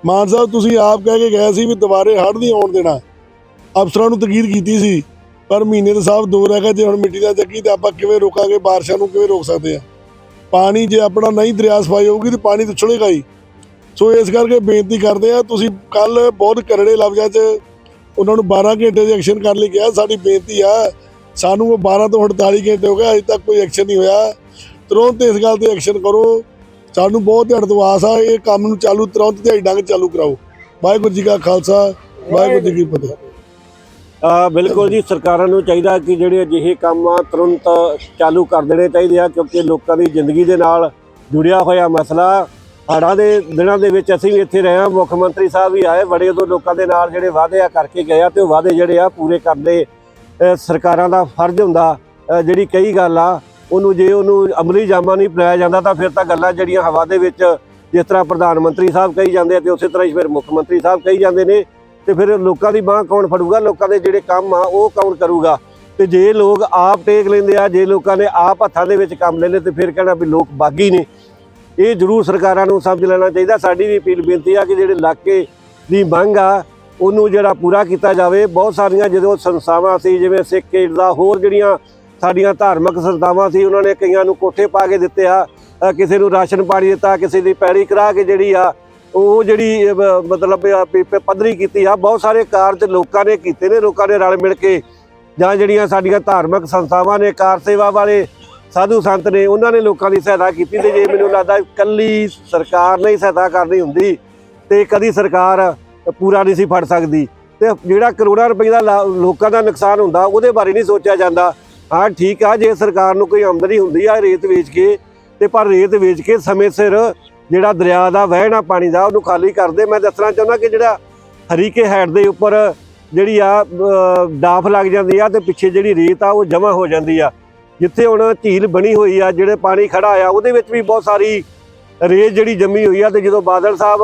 ਮਾਨ ਸਾਹਿਬ, ਤੁਸੀਂ ਆਪ ਕਹਿ ਕੇ ਗਏ ਸੀ ਵੀ ਦੁਬਾਰੇ ਹੜ੍ਹ ਨਹੀਂ ਆਉਣ ਦੇਣਾ। ਅਫਸਰਾਂ ਨੂੰ ਤਕੀਦ ਕੀਤੀ ਸੀ, ਪਰ ਮਹੀਨੇ ਦੇ ਸਾਹਿਬ ਦੋ ਰਹਿ ਗਏ, ਜੇ ਹੁਣ ਮਿੱਟੀ ਦਾ ਚੱਕੀ ਤੇ ਆਪਾਂ ਕਿਵੇਂ ਰੋਕਾਂਗੇ, ਬਾਰਿਸ਼ਾਂ ਨੂੰ ਕਿਵੇਂ ਰੋਕ ਸਕਦੇ ਆ? ਪਾਣੀ ਜੇ ਆਪਣਾ ਨਹੀਂ ਦਰਿਆ ਸਫ਼ਾਈ ਹੋਊਗੀ ਤੇ ਪਾਣੀ ਛੁਲੇਗਾ ਹੀ। ਸੋ ਇਸ ਕਰਕੇ ਬੇਨਤੀ ਕਰਦੇ ਆ, ਤੁਸੀਂ ਕੱਲ ਬਹੁਤ ਕਰੜੇ ਲਫ਼ਜ਼ਾਂ 'ਚ ਉਹਨਾਂ ਨੂੰ 12 ਘੰਟੇ ਦੇ ਐਕਸ਼ਨ ਕਰਨ ਲਈ ਕਿਹਾ। ਸਾਡੀ ਬੇਨਤੀ ਆ, ਸਾਨੂੰ ਉਹ 12 ਤੋਂ 48 ਘੰਟੇ ਹੋ ਗਏ, ਅਜੇ ਤੱਕ ਕੋਈ ਐਕਸ਼ਨ ਨਹੀਂ ਹੋਇਆ। ਤੁਰੰਤ ਇਸ ਗੱਲ ਤੇ ਐਕਸ਼ਨ ਕਰੋ। ਸਾਨੂੰ ਬਹੁਤ ਅਰਦਵਾਸ ਆ ਇਹ ਕੰਮ ਨੂੰ ਚਾਲੂ ਤੁਰੰਤ ਦਿਹਾੜੀ ਡੰਗ ਚਾਲੂ ਕਰਾਓ। ਵਾਹਿਗੁਰੂ ਜੀ ਕਾ ਖਾਲਸਾ ਵਾਹਿਗੁਰੂ ਜੀ ਕੀ ਫਤਿਹ। ਅ, ਬਿਲਕੁਲ ਜੀ ਸਰਕਾਰਾਂ ਨੂੰ ਚਾਹੀਦਾ ਕਿ ਜਿਹੜੇ ਅਜਿਹੇ ਕੰਮ ਆ ਤੁਰੰਤ ਚਾਲੂ ਕਰ ਦੇਣੇ ਚਾਹੀਦੇ ਆ ਕਿਉਂਕਿ ਲੋਕਾਂ ਦੀ ਜ਼ਿੰਦਗੀ ਦੇ ਨਾਲ ਜੁੜਿਆ ਹੋਇਆ ਮਸਲਾ ਹੜ੍ਹਾਂ ਦੇ ਦਿਨਾਂ ਦੇ ਵਿੱਚ ਅਸੀਂ ਵੀ ਇੱਥੇ ਰਹੇ ਹਾਂ ਮੁੱਖ ਮੰਤਰੀ ਸਾਹਿਬ ਵੀ ਆਏ ਬੜੇ ਉਦੋਂ ਲੋਕਾਂ ਦੇ ਨਾਲ ਜਿਹੜੇ ਵਾਅਦੇ ਆ ਕਰਕੇ ਗਏ ਆ ਤੇ ਉਹ ਵਾਅਦੇ ਜਿਹੜੇ ਆ ਪੂਰੇ ਕਰਦੇ ਸਰਕਾਰਾਂ ਦਾ ਫਰਜ਼ ਹੁੰਦਾ ਜਿਹੜੀ ਕਈ ਗੱਲ ਆ ਉਹਨੂੰ ਜੇ ਉਹਨੂੰ ਅਮਲੀ ਜਾਮਾ ਨਹੀਂ ਪਲਾਇਆ ਜਾਂਦਾ ਤਾਂ ਫਿਰ ਤਾਂ ਗੱਲਾਂ ਜਿਹੜੀਆਂ ਹਵਾ ਦੇ ਵਿੱਚ ਜਿਸ ਤਰ੍ਹਾਂ ਪ੍ਰਧਾਨ ਮੰਤਰੀ ਸਾਹਿਬ ਕਹੀ ਜਾਂਦੇ ਆ ਤੇ ਉਸੇ ਤਰ੍ਹਾਂ ਹੀ ਫਿਰ ਮੁੱਖ ਮੰਤਰੀ ਸਾਹਿਬ ਕਹੀ ਜਾਂਦੇ ਨੇ ਤੇ ਫਿਰ ਲੋਕਾਂ ਦੀ ਬਾਹ ਕੌਣ ਫੜੂਗਾ? ਲੋਕਾਂ ਦੇ ਜਿਹੜੇ ਕੰਮ ਆ ਉਹ ਕੌਣ ਕਰੂਗਾ? ਤੇ ਜੇ ਲੋਕ ਆਪ ਟੇਕ ਲੈਂਦੇ ਆ, ਜੇ ਲੋਕਾਂ ਨੇ ਆਪ ਹੱਥਾਂ ਦੇ ਵਿੱਚ ਕੰਮ ਲੈਣੇ ਤੇ ਫਿਰ ਕਹਿਣਾ ਵੀ ਲੋਕ ਬਾਗੀ ਨੇ। ਇਹ ਜ਼ਰੂਰ ਸਰਕਾਰਾਂ ਨੂੰ ਸਮਝ ਲੈਣਾ ਚਾਹੀਦਾ। ਸਾਡੀ ਵੀ ਅਪੀਲ ਬੇਨਤੀ ਆ ਕਿ ਜਿਹੜੇ ਇਲਾਕੇ ਦੀ ਮੰਗ ਆ, ਉਹਨੂੰ ਜਿਹੜਾ ਪੂਰਾ ਕੀਤਾ ਜਾਵੇ। ਬਹੁਤ ਸਾਰੀਆਂ ਜਦੋਂ ਸੰਸਥਾਵਾਂ ਸੀ, ਜਿਵੇਂ ਸਿੱਖ ਏਡ ਦਾ, ਹੋਰ ਜਿਹੜੀਆਂ ਸਾਡੀਆਂ ਧਾਰਮਿਕ ਸੰਸਥਾਵਾਂ ਸੀ, ਉਹਨਾਂ ਨੇ ਕਈਆਂ ਨੂੰ ਕੋਠੇ ਪਾ ਕੇ ਦਿੱਤੇ ਆ ਕਿਸੇ ਨੂੰ ਰਾਸ਼ਨ ਪਾਣੀ ਦਿੱਤਾ, ਕਿਸੇ ਦੀ ਪੈੜੀ ਕਰਾ ਕੇ ਜਿਹੜੀ ਆ, ਉਹ ਜਿਹੜੀ ਮਤਲਬ ਪੱਧਰੀ ਕੀਤੀ ਆ। ਬਹੁਤ ਸਾਰੇ ਕਾਰਜ ਲੋਕਾਂ ਨੇ ਕੀਤੇ ਨੇ, ਲੋਕਾਂ ਨੇ ਰਲ ਮਿਲ ਕੇ, ਜਾਂ ਜਿਹੜੀਆਂ ਸਾਡੀਆਂ ਧਾਰਮਿਕ ਸੰਸਥਾਵਾਂ ਨੇ, ਕਾਰ ਸੇਵਾ ਵਾਲੇ, ਸਾਧੂ ਸੰਤ ਨੇ, ਉਹਨਾਂ ਨੇ ਲੋਕਾਂ ਦੀ ਸਹਾਇਤਾ ਕੀਤੀ ਤੇ ਜੇ ਮੈਨੂੰ ਲੱਗਦਾ ਇਕੱਲੀ ਸਰਕਾਰ ਨੇ ਹੀ ਸਹਾਇਤਾ ਕਰਨੀ ਹੁੰਦੀ, ਤੇ ਕਦੀ ਸਰਕਾਰ ਪੂਰਾ ਨਹੀਂ ਸੀ ਫੜ ਸਕਦੀ। ਤੇ ਜਿਹੜਾ ਕਰੋੜਾਂ ਰੁਪਏ ਦਾ ਲਾ- ਲੋਕਾਂ ਦਾ ਨੁਕਸਾਨ ਹੁੰਦਾ, ਉਹਦੇ ਬਾਰੇ ਨਹੀਂ ਸੋਚਿਆ ਜਾਂਦਾ। ਹਾਂ ਠੀਕ ਆ, ਜੇ ਸਰਕਾਰ ਨੂੰ ਕੋਈ ਆਮਦਨੀ ਹੁੰਦੀ ਆ ਰੇਤ ਵੇਚ ਕੇ, ਤੇ ਪਰ ਰੇਤ ਵੇਚ ਕੇ ਸਮੇਂ ਸਿਰ ਜਿਹੜਾ ਦਰਿਆ ਦਾ ਵਹਿਣਾ ਪਾਣੀ ਦਾ ਉਹਨੂੰ ਖਾਲੀ ਕਰਦੇ ਮੈਂ ਦੱਸਣਾ ਚਾਹੁੰਦਾ ਕਿ ਜਿਹੜਾ ਹਰੀਕੇ ਹੈਡ ਦੇ ਉੱਪਰ ਜਿਹੜੀ ਆ ਡਾਫ ਲੱਗ ਜਾਂਦੀ ਆ ਤੇ ਪਿੱਛੇ ਜਿਹੜੀ ਰੇਤ ਆ ਉਹ ਜਮ੍ਹਾਂ ਹੋ ਜਾਂਦੀ ਆ। ਜਿੱਥੇ ਹੁਣ ਝੀਲ ਬਣੀ ਹੋਈ ਆ, ਜਿਹੜੇ ਪਾਣੀ ਖੜਾ ਆ, ਉਹਦੇ ਵਿੱਚ ਵੀ ਬਹੁਤ ਸਾਰੀ ਰੇਤ ਜਿਹੜੀ ਜੰਮੀ ਹੋਈ ਆ ਤੇ ਜਦੋਂ ਬਾਦਲ ਸਾਹਿਬ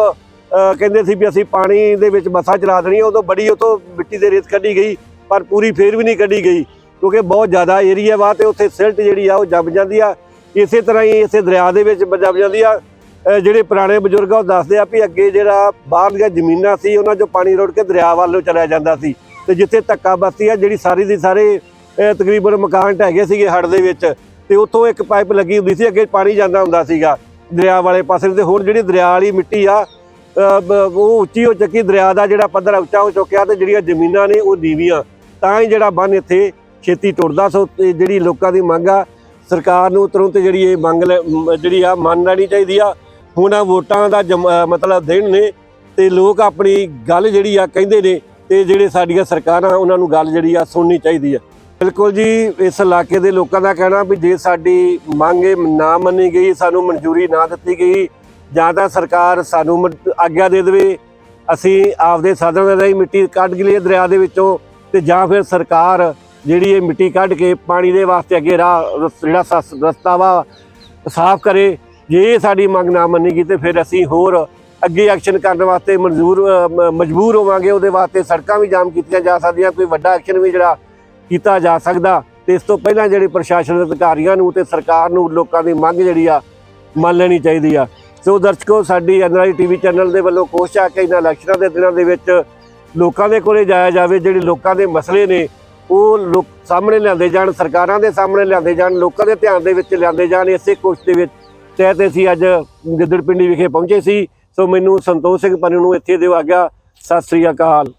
ਕਹਿੰਦੇ ਸੀ ਵੀ ਅਸੀਂ ਪਾਣੀ ਦੇ ਵਿੱਚ ਬੱਸਾਂ ਚਲਾ ਦੇਣੀਆਂ ਉਦੋਂ ਬੜੀ ਉਤੋਂ ਮਿੱਟੀ ਦੇ ਰੇਤ ਕੱਢੀ ਗਈ, ਪਰ ਪੂਰੀ ਫੇਰ ਵੀ ਨਹੀਂ ਕੱਢੀ ਗਈ। ਕਿਉਂਕਿ ਬਹੁਤ ਜ਼ਿਆਦਾ ਏਰੀਆ ਵਾ ਤੇ ਉੱਥੇ ਸਿਲਟ ਜਿਹੜੀ ਆ ਉਹ ਜੰਮ ਜਾਂਦੀ ਆ। ਇਸੇ ਤਰ੍ਹਾਂ ਹੀ ਇਸੇ ਦਰਿਆ ਦੇ ਵਿੱਚ ਜੰਮ ਜਾਂਦੀ ਆ। ਜਿਹੜੇ ਪੁਰਾਣੇ ਬਜ਼ੁਰਗ ਆ ਉਹ ਦੱਸਦੇ ਆ ਵੀ ਅੱਗੇ ਜਿਹੜਾ ਬਾਹਰ ਦੀਆਂ ਜ਼ਮੀਨਾਂ ਸੀ, ਉਹਨਾਂ 'ਚੋਂ ਪਾਣੀ ਰੋੜ ਕੇ ਦਰਿਆ ਵੱਲ ਨੂੰ ਚਲਿਆ ਜਾਂਦਾ ਸੀ। ਤੇ ਜਿੱਥੇ ਧੱਕਾ ਬਸਤੀ ਆ, ਜਿਹੜੀ ਸਾਰੀ ਦੀ ਸਾਰੇ ਤਕਰੀਬਨ ਮਕਾਨ ਢਹਿ ਗਏ ਸੀਗੇ ਹੜ ਦੇ ਵਿੱਚ। ਤੇ ਉੱਥੋਂ ਇੱਕ ਪਾਈਪ ਲੱਗੀ ਹੁੰਦੀ ਸੀ, ਅੱਗੇ ਪਾਣੀ ਜਾਂਦਾ ਹੁੰਦਾ ਸੀਗਾ ਦਰਿਆ ਵਾਲੇ ਪਾਸੇ ਨੂੰ। ਤੇ ਹੁਣ ਜਿਹੜੀ ਦਰਿਆ ਵਾਲੀ ਮਿੱਟੀ ਆ ਬ- ਉਹ ਉੱਚੀ ਹੋ ਚੱਕੀ, ਦਰਿਆ ਦਾ ਜਿਹੜਾ ਪੱਧਰ ਆ, ਉੱਚਾ ਹੋ ਚੁੱਕਿਆ ਤੇ ਜਿਹੜੀਆਂ ਜ਼ਮੀਨਾਂ ਨੇ ਉਹ ਨੀਵੀਆਂ। ਤਾਂ ਹੀ ਜਿਹੜਾ ਬੰਨ ਇੱਥੇ ਛੇਤੀ ਟੁੱਟਦਾ, ਸੋ ਤੇ ਜਿਹੜੀ ਲੋਕਾਂ ਦੀ ਮੰਗ ਆ, ਸਰਕਾਰ ਨੂੰ ਤੁਰੰਤ ਜਿਹੜੀ ਇਹ ਮੰਗ ਲੈ- ਜਿਹੜੀ ਆ ਮੰਨ ਲੈਣੀ ਚਾਹੀਦੀ ਆ। ਹੁਣ ਆ ਵੋਟਾਂ ਦਾ ਜਮ- ਮਤਲਬ ਦੇਣ ਨੇ ਤੇ ਲੋਕ ਆਪਣੀ ਗੱਲ ਜਿਹੜੀ ਆ ਕਹਿੰਦੇ ਨੇ ਤੇ ਜਿਹੜੇ ਸਾਡੀਆਂ ਸਰਕਾਰਾਂ ਉਹਨਾਂ ਨੂੰ ਗੱਲ ਜਿਹੜੀ ਆ ਸੁਣਨੀ ਚਾਹੀਦੀ ਆ। ਬਿਲਕੁਲ ਜੀ, ਇਸ ਇਲਾਕੇ ਦੇ ਲੋਕਾਂ ਦਾ ਕਹਿਣਾ ਵੀ ਜੇ ਸਾਡੀ ਮੰਗ ਨਾ ਮੰਨੀ ਗਈ, ਸਾਨੂੰ ਮਨਜ਼ੂਰੀ ਨਾ ਦਿੱਤੀ ਗਈ, ਜਾਂ ਤਾਂ ਸਰਕਾਰ ਸਾਨੂੰ ਮਨ- ਆਗਿਆ ਦੇ ਦੇਵੇ, ਅਸੀਂ ਆਪਦੇ ਸਾਧਨ ਦੇ ਰਾਹੀਂ ਮਿੱਟੀ ਕੱਢ ਕੇ ਲਈ ਦਰਿਆ ਦੇ ਵਿੱਚੋਂ ਤੇ ਜਾਂ ਫਿਰ ਸਰਕਾਰ ਜਿਹੜੀ ਇਹ ਮਿੱਟੀ ਕੱਢ ਕੇ ਪਾਣੀ ਦੇ ਵਾਸਤੇ ਅੱਗੇ ਰਾਹ, ਰਸ- ਜਿਹੜਾ ਸਸ- ਰਸਤਾ ਵਾ, ਸਾਫ਼ ਕਰੇ, ਜੇ ਸਾਡੀ ਮੰਗ ਨਾ ਮੰਨੇਗੀ ਗਈ ਤੇ ਫਿਰ ਅਸੀਂ ਹੋਰ ਅੱਗੇ ਐਕਸ਼ਨ ਕਰਨ ਵਾਸਤੇ ਮਨਜ਼ੂਰ ਮਜਬੂਰ ਹੋਵਾਂਗੇ। ਉਹਦੇ ਵਾਸਤੇ ਸੜਕਾਂ ਵੀ ਜਾਮ ਕੀਤੀਆਂ ਜਾ ਸਕਦੀਆਂ, ਕੋਈ ਵੱਡਾ ਐਕਸ਼ਨ ਵੀ ਜਿਹੜਾ ਕੀਤਾ ਜਾ ਸਕਦਾ। ਤੇ ਇਸ ਤੋਂ ਪਹਿਲਾਂ ਜਿਹੜੇ ਪ੍ਰਸ਼ਾਸਨ ਅਧਿਕਾਰੀਆਂ ਨੂੰ ਤੇ ਸਰਕਾਰ ਨੂੰ, ਲੋਕਾਂ ਦੀ ਮੰਗ ਜਿਹੜੀ ਆ, ਮੰਨ ਲੈਣੀ ਚਾਹੀਦੀ ਆ। ਸੋ ਦਰਸ਼ਕੋ, ਸਾਡੀ ਐਨਆਈ ਟੀਵੀ ਚੈਨਲ ਦੇ ਵੱਲੋਂ ਕੋਸ਼ਿਸ਼ ਆ ਕਿ ਇਹਨਾਂ ਇਲੈਕਸ਼ਨਾਂ ਦੇ ਦਿਨਾਂ ਦੇ ਵਿੱਚ ਲੋਕਾਂ ਦੇ ਕੋਲੇ ਜਾਇਆ ਜਾਵੇ, ਜਿਹੜੇ ਲੋਕਾਂ ਦੇ ਮਸਲੇ ਨੇ ਉਹ ਲੋਕ ਸਾਹਮਣੇ ਲਿਆਂਦੇ ਜਾਣ, ਸਰਕਾਰਾਂ ਦੇ ਸਾਹਮਣੇ ਲਿਆਂਦੇ ਜਾਣ, ਲੋਕਾਂ ਦੇ ਧਿਆਨ ਦੇ ਵਿੱਚ ਲਿਆਂਦੇ ਜਾਣ, ਇਸੇ ਕੋਸ਼ਿਸ਼ ਦੇ ਵਿੱਚ ਤਹਿਤ ਅਸੀਂ ਅੱਜ ਗਿੱਦੜ ਪਿੰਡੀ ਵਿਖੇ ਪਹੁੰਚੇ ਸੀ। ਸੋ ਮੈਨੂੰ ਸੰਤੋਖ ਸਿੰਘ ਪੰਨੂ ਨੂੰ ਇੱਥੇ ਦਿਓ ਆਗਿਆ। ਸਤਿ ਸ੍ਰੀ ਅਕਾਲ।